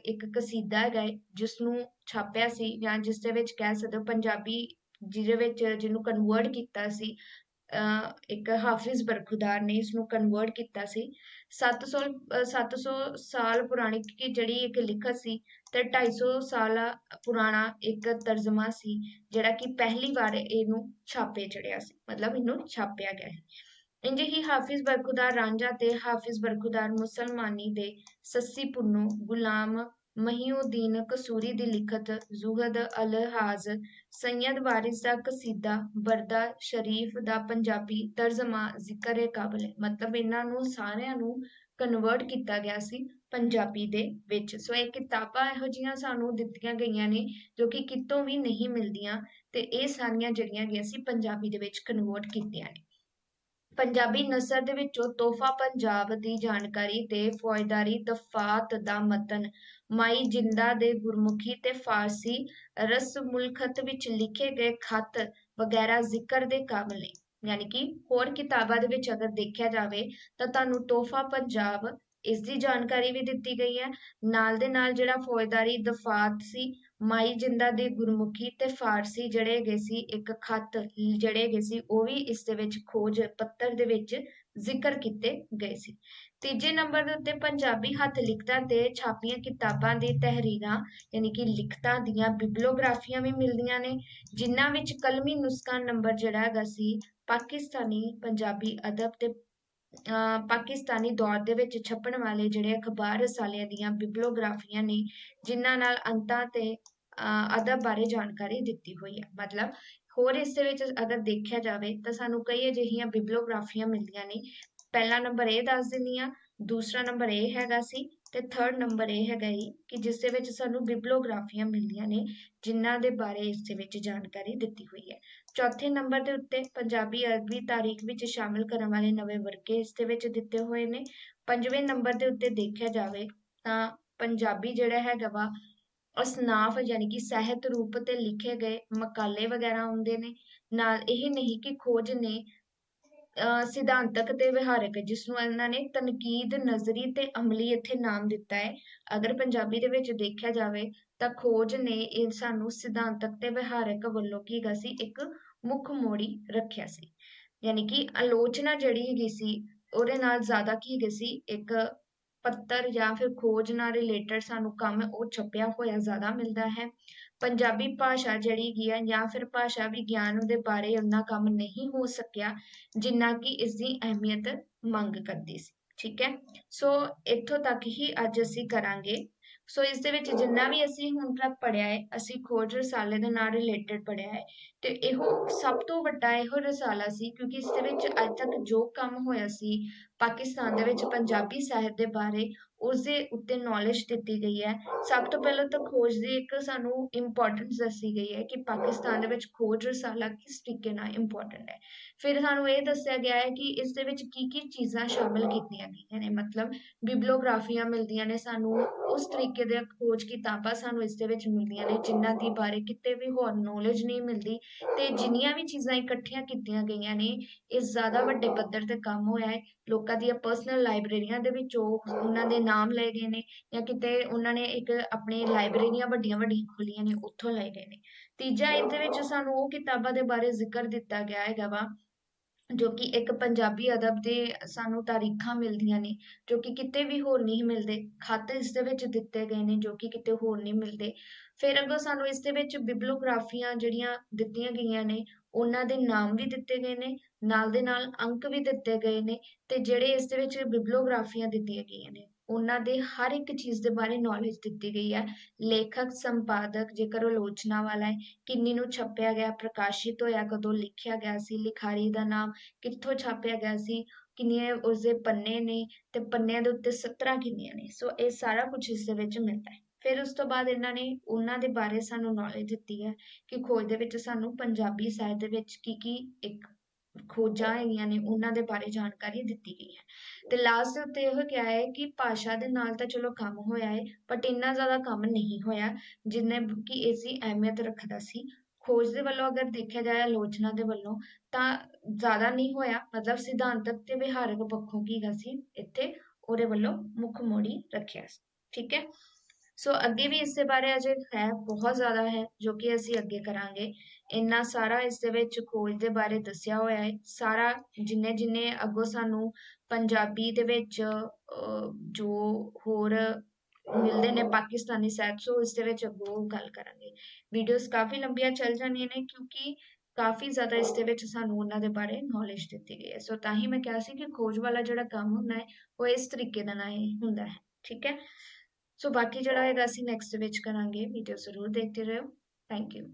Speaker 1: ਇੱਕ ਕਸੀਦਾ ਹੈਗਾ ਜਿਸ ਨੂੰ ਛਾਪਿਆ ਸੀ ਜਾਂ ਜਿਸ ਦੇ ਵਿੱਚ ਕਹਿ ਸਕਦੇ ਹੋ ਪੰਜਾਬੀ ਜਿਹਦੇ ਵਿੱਚ ਜਿਹਨੂੰ ਕਨਵਰਟ ਕੀਤਾ ਸੀ ਇੱਕ ਹਾਫਿਜ਼ ਬਰਖੁਦਾਰ ਨੇ ਇਸ ਨੂੰ ਕਨਵਰਟ ਕੀਤਾ ਸੀ। 700 700 ਸਾਲ ਪੁਰਾਣੀ ਕਿ ਜਿਹੜੀ ਇੱਕ ਲਿਖਤ ਸੀ ਤੇ 250 ਸਾਲ ਪੁਰਾਣਾ ਇੱਕ ਤਰਜਮਾ ਸੀ, ਜਿਹੜਾ ਕਿ ਪਹਿਲੀ ਵਾਰ ਇਹਨੂੰ ਛਾਪੇ ਚੜਿਆ ਸੀ, ਮਤਲਬ ਇਹਨੂੰ ਛਾਪਿਆ ਗਿਆ ਹੈ। ਇੰਜ ਹੀ ਹਾਫਿਜ਼ ਬਰਖੁਦਾਰ ਰਾਂਝਾ ਤੇ ਹਾਫਿਜ਼ ਬਰਖੁਦਾਰ ਮੁਸਲਮਾਨੀ ਦੇ ਸੱਸੀ ਪੁੰਨੂ ਗੁਲਾਮ ਮਹੀਉਦੀਨ ਕਸੂਰੀ ਦੀ ਲਿਖਤ ਜ਼ੁਹਦ ਅਲ-ਹਾਜ਼ ਸੈਯਦ ਵਾਰਿਸ ਦਾ ਕਸੀਦਾ ਬਰਦਾ ਸ਼ਰੀਫ ਦਾ ਪੰਜਾਬੀ ਤਰਜਮਾ ਜ਼ਿਕਰ ਕਾਬਲ ਮਤਲਬ ਇਹਨਾਂ ਨੂੰ ਸਾਰਿਆਂ ਨੂੰ ਕਨਵਰਟ ਕੀਤਾ ਗਿਆ ਸੀ ਪੰਜਾਬੀ ਦੇ ਵਿੱਚ। ਸੋ ਇਹ ਕਿਤਾਬਾਂ ਇਹੋ ਜੀਆਂ ਸਾਨੂੰ ਦਿੱਤੀਆਂ ਗਈਆਂ ਨੇ ਜੋ ਕਿ ਕਿਤੋਂ ਵੀ ਨਹੀਂ ਮਿਲਦੀਆਂ ਤੇ ਇਹ ਸਾਰੀਆਂ ਜਿਹੜੀਆਂ ਗਿਆ ਸੀ ਪੰਜਾਬੀ ਦੇ ਵਿੱਚ ਕਨਵਰਟ ਕੀਤੀਆਂ ਨੇ। ਪੰਜਾਬੀ ਨਸਰ ਦੇ ਵਿੱਚੋਂ ਤੋਹਫਾ ਪੰਜਾਬ ਦੀ ਜਾਣਕਾਰੀ ਤੇ ਫੌਜਦਾਰੀ ਦਫਾਤ ਦਾ ਮਤਨ ਮਾਈ ਜਿੰਦਾ ਦੇ ਗੁਰਮੁਖੀ ਤੇ ਫਾਰਸੀ ਰਸਮੁਲਖਤ ਵਿੱਚ ਲਿਖੇ ਗਏ ਖੱਤ ਵਗੈਰਾ ਜ਼ਿਕਰ ਦੇ ਕਾਬਲ ਨੇ ਯਾਨੀ ਕਿ ਹੋਰ ਕਿਤਾਬਾਂ ਦੇ ਵਿੱਚ ਅਗਰ ਦੇਖਿਆ ਜਾਵੇ ਤਾਂ ਤੁਹਾਨੂੰ ਤੋਹਫਾ ਪੰਜਾਬ ਇਸ ਦੀ ਜਾਣਕਾਰੀ ਵੀ ਦਿੱਤੀ ਗਈ ਹੈ। ਨਾਲ ਦੇ ਨਾਲ ਜਿਹੜਾ ਫੌਜਦਾਰੀ ਦਫਾਤ ਸੀ, ਮਾਈ ਜਿੰਦਾ ਦੇ ਗੁਰਮੁਖੀ ਤੇ ਫਾਰਸੀ ਜਿਹੜੇ ਹੈਗੇ ਸੀ, ਇੱਕ ਖਤ ਜਿਹੜੇ ਹੈਗੇ ਸੀ, ਉਹ ਵੀ ਇਸ ਦੇ ਵਿੱਚ ਖੋਜ ਪੱਤਰ ਦੇ ਵਿੱਚ ਜ਼ਿਕਰ ਕੀਤੇ ਗਏ ਸੀ। ਤੀਜੇ ਨੰਬਰ ਦੇ ਉੱਤੇ ਪੰਜਾਬੀ ਹੱਥ ਲਿਖਤਾਂ ਤੇ ਛਾਪੀਆਂ ਕਿਤਾਬਾਂ ਦੀ ਤਹਿਰੀਰਾਂ, ਯਾਨੀ ਕਿ ਲਿਖਤਾਂ ਦੀਆਂ ਬਿਬਲੀਓਗ੍ਰਾਫੀਆਂ ਵੀ ਮਿਲਦੀਆਂ ਨੇ, ਜਿਨ੍ਹਾਂ ਵਿੱਚ ਕਲਮੀ ਨੁਸਖਾ ਨੰਬਰ ਜਿਹੜਾ ਹੈਗਾ ਸੀ, ਪਾਕਿਸਤਾਨੀ ਪੰਜਾਬੀ ਅਦਬ ਤੇ ਪਾਕਿਸਤਾਨੀ ਦੌਰ ਦੇ ਵਿੱਚ ਛਪਣ ਵਾਲੇ ਜਿਹੜੇ ਅਖਬਾਰ ਰਸਾਲਿਆਂ ਦੀਆਂ ਬਿਬਲੋਗ੍ਰਾਫੀਆਂ ਨੇ, ਜਿਨ੍ਹਾਂ ਨਾਲ ਅੰਤਾਂ ਤੇ ਅਦਬ ਬਾਰੇ ਜਾਣਕਾਰੀ ਦਿੱਤੀ ਹੋਈ ਹੈ। ਮਤਲਬ ਹੋਰ ਇਸ ਦੇ ਵਿੱਚ ਅਗਰ ਦੇਖਿਆ ਜਾਵੇ ਤਾਂ ਸਾਨੂੰ ਕਈ ਅਜਿਹੀਆਂ ਬਿਬਲੋਗ੍ਰਾਫੀਆਂ ਮਿਲਦੀਆਂ ਨੇ ਪਹਿਲਾ ਨੰਬਰ ਇਹ ਦੱਸ ਦਿੰਦੀ ਆ ਦੂਸਰਾ ਨੰਬਰ ਇਹ ਹੈਗਾ ਸੀ ਤੇ ਥਰਡ ਨੰਬਰ ਇਹ ਹੈਗਾ ਹੀ ਕਿ ਜਿਸ ਦੇ ਵਿੱਚ ਸਾਨੂੰ ਬਿਬਲੋਗ੍ਰਾਫੀਆਂ ਮਿਲਦੀਆਂ ਨੇ, ਜਿਨ੍ਹਾਂ ਦੇ ਬਾਰੇ ਇਸ ਦੇ ਵਿੱਚ ਜਾਣਕਾਰੀ ਦਿੱਤੀ ਹੋਈ ਹੈ। ਚੌਥੇ ਨੰਬਰ ਦੇ ਉੱਤੇ ਪੰਜਾਬੀ ਅਰਬੀ ਤਾਰੀਖ ਵਿੱਚ ਸ਼ਾਮਿਲ ਕਰਨ ਵਾਲੇ ਨਵੇਂ ਵਰਕੇ ਇਸ ਦੇ ਵਿੱਚ ਦਿੱਤੇ ਹੋਏ ਨੇ। ਪੰਜਵੇਂ ਨੰਬਰ ਦੇ ਉੱਤੇ ਦੇਖਿਆ ਜਾਵੇ ਤਾਂ ਪੰਜਾਬੀ ਜਿਹੜਾ ਹੈਗਾ ਵਾ, ਅਸਨਾਫ ਯਾਨੀ ਕਿ ਸਾਹਿਤ ਰੂਪ ਤੇ ਲਿਖੇ ਗਏ ਮਕਾਲੇ ਵਗੈਰਾ ਹੁੰਦੇ ਨੇ। ਨਾਲ ਇਹ ਨਹੀਂ ਕਿ ਖੋਜ ਨੇ ਸਿਧਾਂਤਕ ਤੇ ਵਿਹਾਰਕ ਜਿਸ ਨੂੰ ਇਹਨਾਂ ਨੇ ਤਨਕੀਦ, ਨਜ਼ਰੀ ਤੇ ਅਮਲੀ ਇੱਥੇ ਨਾਮ ਦਿੱਤਾ ਹੈ। ਅਗਰ ਪੰਜਾਬੀ ਦੇ ਵਿੱਚ ਦੇਖਿਆ ਜਾਵੇ ਤਾਂ ਖੋਜ ਨੇ ਇਹ ਸਾਨੂੰ ਸਿਧਾਂਤਕ ਤੇ ਵਿਹਾਰਕ ਵੱਲੋਂ ਕੀ ਹੈਗਾ ਸੀ? ਇੱਕ ਮੁੱਖ ਮੋੜੀ ਰੱਖਿਆ ਸੀ। ਯਾਨੀ ਕਿ ਆਲੋਚਨਾ ਜਿਹੜੀ ਹੈਗੀ ਸੀ, ਉਹਦੇ ਨਾਲ ਜ਼ਿਆਦਾ ਕੀ ਹੈਗੇ ਸੀ? ਇੱਕ ਪੱਤਰ ਜਾਂ ਫਿਰ ਖੋਜ ਨਾਲ ਰਿਲੇਟਡ ਸਾਨੂੰ ਕੰਮ ਉਹ ਛਪਿਆ ਹੋਇਆ ਜ਼ਿਆਦਾ ਮਿਲਦਾ ਹੈ। ਪੰਜਾਬੀ ਭਾਸ਼ਾ ਜਿਹੜੀ ਹੈਗੀ ਆ ਜਾਂ ਫਿਰ ਭਾਸ਼ਾ ਵਿਗਿਆਨ ਦੇ ਬਾਰੇ ਉਹਨਾਂ ਕੰਮ ਨਹੀਂ ਹੋ ਸਕਿਆ ਜਿੰਨਾ ਕਿ ਇਸ ਦੀ ਅਹਿਮੀਅਤ ਮੰਗ ਕਰਦੀ ਸੀ, ਠੀਕ ਹੈ? ਸੋ ਇੱਥੋਂ ਤੱਕ ਹੀ ਅੱਜ ਅਸੀਂ ਕਰਾਂਗੇ। ਸੋ ਇਸ ਦੇ ਵਿੱਚ ਜਿੰਨਾ ਵੀ ਅਸੀਂ ਹੁਣ ਤੱਕ ਪੜ੍ਹਿਆ ਹੈ, ਅਸੀਂ ਖੋਜ ਰਸਾਲੇ ਦੇ ਨਾਲ ਰਿਲੇਟਡ ਪੜਿਆ ਹੈ। ਤੇ ਇਹੋ ਸਭ ਤੋਂ ਵੱਡਾ ਇਹੋ ਰਸਾਲਾ ਸੀ ਕਿਉਂਕਿ ਇਸ ਦੇ ਵਿੱਚ ਅੱਜ ਤੱਕ ਜੋ ਕੰਮ ਹੋਇਆ ਸੀ ਪਾਕਿਸਤਾਨ ਦੇ ਵਿੱਚ ਪੰਜਾਬੀ ਸਾਹਿਤ ਦੇ ਬਾਰੇ ਉਸ ਦੇ ਉੱਤੇ ਨੌਲੇਜ ਦਿੱਤੀ ਗਈ ਹੈ। ਸਭ ਤੋਂ ਪਹਿਲਾਂ ਤਾਂ ਖੋਜ ਦੀ ਇੱਕ ਸਾਨੂੰ ਇੰਪੋਰਟੈਂਸ ਦੱਸੀ ਗਈ ਹੈ ਕਿ ਪਾਕਿਸਤਾਨ ਦੇ ਵਿੱਚ ਖੋਜ ਰਸਾਲਾ ਕਿਸ ਤਰੀਕੇ ਨਾਲ ਇੰਪੋਰਟੈਂਟ ਹੈ। ਫਿਰ ਸਾਨੂੰ ਇਹ ਦੱਸਿਆ ਗਿਆ ਹੈ ਕਿ ਇਸ ਦੇ ਵਿੱਚ ਕੀ ਕੀ ਚੀਜ਼ਾਂ ਸ਼ਾਮਲ ਕੀਤੀਆਂ ਗਈਆਂ ਨੇ, ਮਤਲਬ ਬਿਬਲੋਗ੍ਰਾਫੀਆਂ ਮਿਲਦੀਆਂ ਨੇ ਸਾਨੂੰ, ਉਸ ਤਰੀਕੇ ਦੇ ਖੋਜ ਕਿਤਾਬਾਂ ਸਾਨੂੰ ਇਸ ਦੇ ਵਿੱਚ ਮਿਲਦੀਆਂ ਨੇ, ਜਿਨ੍ਹਾਂ ਦੀ ਬਾਰੇ ਕਿਤੇ ਵੀ ਹੋਰ ਨੌਲੇਜ ਨਹੀਂ ਮਿਲਦੀ। ਤੇ ਜਿੰਨੀਆਂ ਵੀ ਚੀਜ਼ਾਂ ਇਕੱਠੀਆਂ ਕੀਤੀਆਂ ਗਈਆਂ ਨੇ, ਇਹ ਜ਼ਿਆਦਾ ਵੱਡੇ ਪੱਧਰ ਤੇ ਕੰਮ ਹੋਇਆ ਹੈ। ਲੋਕਾਂ ਦੀਆਂ ਪਰਸਨਲ ਲਾਇਬ੍ਰੇਰੀਆਂ ਦੇ ਵਿੱਚ ਉਹ ਉਹਨਾਂ ਦੇ ਨਾਮ ਲਏ ਗਏ ਨੇ ਜਾਂ ਕਿਤੇ ਉਹਨਾਂ ਨੇ ਇੱਕ ਆਪਣੇ ਲਾਇਬ੍ਰੇਰੀਆਂ ਵੱਡੀਆਂ ਵੱਡੀਆਂ ਖੋਲੀਆਂ ਨੇ, ਉੱਥੋਂ ਲਏ ਗਏ ਨੇ। ਤੀਜਾ, ਇਹਦੇ ਵਿੱਚ ਸਾਨੂੰ ਉਹ ਕਿਤਾਬਾਂ ਦੇ ਬਾਰੇ ਜ਼ਿਕਰ ਦਿੱਤਾ ਗਿਆ ਹੈਗਾ ਵਾ ਜੋ ਕਿ ਇੱਕ ਪੰਜਾਬੀ ਅਦਬ ਦੇ ਸਾਨੂੰ ਤਾਰੀਖਾਂ ਮਿਲਦੀਆਂ ਨੇ, ਜੋ ਕਿ ਕਿਤੇ ਵੀ ਹੋਰ ਨਹੀਂ ਮਿਲਦੇ, ਖੱਤ ਇਸ ਦੇ ਵਿੱਚ ਦਿੱਤੇ ਗਏ ਨੇ ਜੋ ਕਿ ਕਿਤੇ ਹੋਰ ਨਹੀਂ ਮਿਲਦੇ। ਫਿਰ ਅੱਗੋਂ ਸਾਨੂੰ ਇਸ ਦੇ ਵਿੱਚ ਬਿਬਲੋਗ੍ਰਾਫੀਆਂ ਜਿਹੜੀਆਂ ਦਿੱਤੀਆਂ ਗਈਆਂ ਨੇ, ਉਹਨਾਂ ਦੇ ਨਾਮ ਵੀ ਦਿੱਤੇ ਗਏ ਨੇ, ਨਾਲ ਦੇ ਨਾਲ ਅੰਕ ਵੀ ਦਿੱਤੇ ਗਏ ਨੇ, ਤੇ ਜਿਹੜੇ ਇਸ ਦੇ ਵਿੱਚ ਬਿਬਲੋਗ੍ਰਾਫੀਆਂ ਦਿੱਤੀਆਂ ਗਈਆਂ ਨੇ। ਉਹਨਾਂ ਦੇ ਹਰ ਇੱਕ ਚੀਜ਼ ਦੇ ਬਾਰੇ ਨੌਲੇਜ ਦਿੱਤੀ ਗਈ ਹੈ। ਲੇਖਕ, ਸੰਪਾਦਕ, ਜੇਕਰ ਆਲੋਚਨਾ ਵਾਲਾ ਹੈ, ਕਿੰਨੀ ਨੂੰ ਛਪਿਆ ਗਿਆ, ਪ੍ਰਕਾਸ਼ਿਤ ਹੋਇਆ, ਕਦੋਂ ਲਿਖਿਆ ਗਿਆ ਸੀ, ਲਿਖਾਰੀ ਦਾ ਨਾਮ ਕਿੱਥੋਂ ਛਾਪਿਆ ਗਿਆ ਸੀ, ਕਿੰਨੀਆਂ ਉਸਦੇ ਪੰਨੇ ਨੇ ਤੇ ਪੰਨਿਆਂ ਦੇ ਉੱਤੇ 17 ਕਿੰਨੀਆਂ ਨੇ। ਸੋ ਇਹ ਸਾਰਾ ਕੁਝ ਇਸ ਦੇ ਵਿੱਚ ਮਿਲਦਾ ਹੈ। ਫਿਰ ਉਸ ਤੋਂ ਬਾਅਦ ਇਹਨਾਂ ਨੇ ਉਹਨਾਂ ਦੇ ਬਾਰੇ ਸਾਨੂੰ ਨੌਲੇਜ ਦਿੱਤੀ ਹੈ ਕਿ ਖੋਜ ਦੇ ਵਿੱਚ ਸਾਨੂੰ ਪੰਜਾਬੀ ਸਾਹਿਤ ਦੇ ਵਿੱਚ ਕੀ ਕੀ ਇੱਕ ਖੋਜਾਂ ਹੈਗੀਆਂ ਨੇ, ਉਹਨਾਂ ਦੇ ਬਾਰੇ ਜਾਣਕਾਰੀ ਦਿੱਤੀ ਗਈ ਹੈ। ਤੇ ਲਾਸਟ ਉੱਤੇ ਇਹ ਕਿਹਾ ਹੈ ਕਿ ਭਾਸ਼ਾ ਦੇ ਨਾਲ ਤਾਂ ਚਲੋ ਕੰਮ ਹੋਇਆ ਹੈ ਬਟ ਇੰਨਾ ਜ਼ਿਆਦਾ ਕੰਮ ਨਹੀਂ ਹੋਇਆ ਜਿੰਨੇ ਕਿ ਇਸ ਦੀ ਅਹਿਮੀਅਤ ਰੱਖਦਾ ਸੀ। ਖੋਜ ਦੇ ਵੱਲੋਂ ਅਗਰ ਦੇਖਿਆ ਜਾਏ, ਆਲੋਚਨਾ ਦੇ ਵੱਲੋਂ ਤਾਂ ਜ਼ਿਆਦਾ ਨਹੀਂ ਹੋਇਆ। ਮਤਲਬ ਸਿਧਾਂਤਕ ਤੇ ਵਿਹਾਰਕ ਪੱਖੋਂ ਕੀ ਗਾ ਸੀ? ਇੱਥੇ ਉਹਦੇ ਵੱਲੋਂ ਮੁੱਖ ਮੋੜੀ ਰੱਖਿਆ ਸੀ। ਠੀਕ ਹੈ? ਸੋ ਅੱਗੇ ਵੀ ਇਸ ਦੇ ਬਾਰੇ ਅਜੇ ਹੈ, ਬਹੁਤ ਜ਼ਿਆਦਾ ਹੈ ਜੋ ਕਿ ਅਸੀਂ ਅੱਗੇ ਕਰਾਂਗੇ। ਇੰਨਾ ਸਾਰਾ ਇਸ ਦੇ ਵਿੱਚ ਖੋਜ ਦੇ ਬਾਰੇ ਦੱਸਿਆ ਹੋਇਆ ਹੈ। ਸਾਰਾ ਜਿੰਨੇ ਜਿੰਨੇ ਅੱਗੋਂ ਸਾਨੂੰ ਪੰਜਾਬੀ ਦੇ ਵਿੱਚ ਜੋ ਹੋਰ ਮਿਲਦੇ ਨੇ ਪਾਕਿਸਤਾਨੀ ਸਾਹਿਤ ਸੋ ਇਸ ਦੇ ਵਿੱਚ ਅੱਗੋਂ ਗੱਲ ਕਰਾਂਗੇ। ਵੀਡੀਓਜ਼ ਕਾਫੀ ਲੰਬੀਆਂ ਚੱਲ ਜਾਣੀਆਂ ਨੇ ਕਿਉਂਕਿ ਕਾਫੀ ਜ਼ਿਆਦਾ ਇਸ ਦੇ ਵਿੱਚ ਸਾਨੂੰ ਉਹਨਾਂ ਦੇ ਬਾਰੇ ਨੌਲੇਜ ਦਿੱਤੀ ਗਈ ਹੈ। ਸੋ ਤਾਂ ਹੀ ਮੈਂ ਕਿਹਾ ਸੀ ਕਿ ਖੋਜ ਵਾਲਾ ਜਿਹੜਾ ਕੰਮ ਹੁੰਦਾ ਹੈ, ਉਹ ਇਸ ਤਰੀਕੇ ਦਾ ਨਾ ਹੁੰਦਾ ਹੈ। ਠੀਕ ਹੈ? ਸੋ ਬਾਕੀ ਜਿਹੜਾ ਹੈਗਾ ਅਸੀਂ ਨੈਕਸਟ ਵਿੱਚ ਕਰਾਂਗੇ। ਵੀਡੀਓ ਜ਼ਰੂਰ ਦੇਖਦੇ ਰਹੋ। Thank you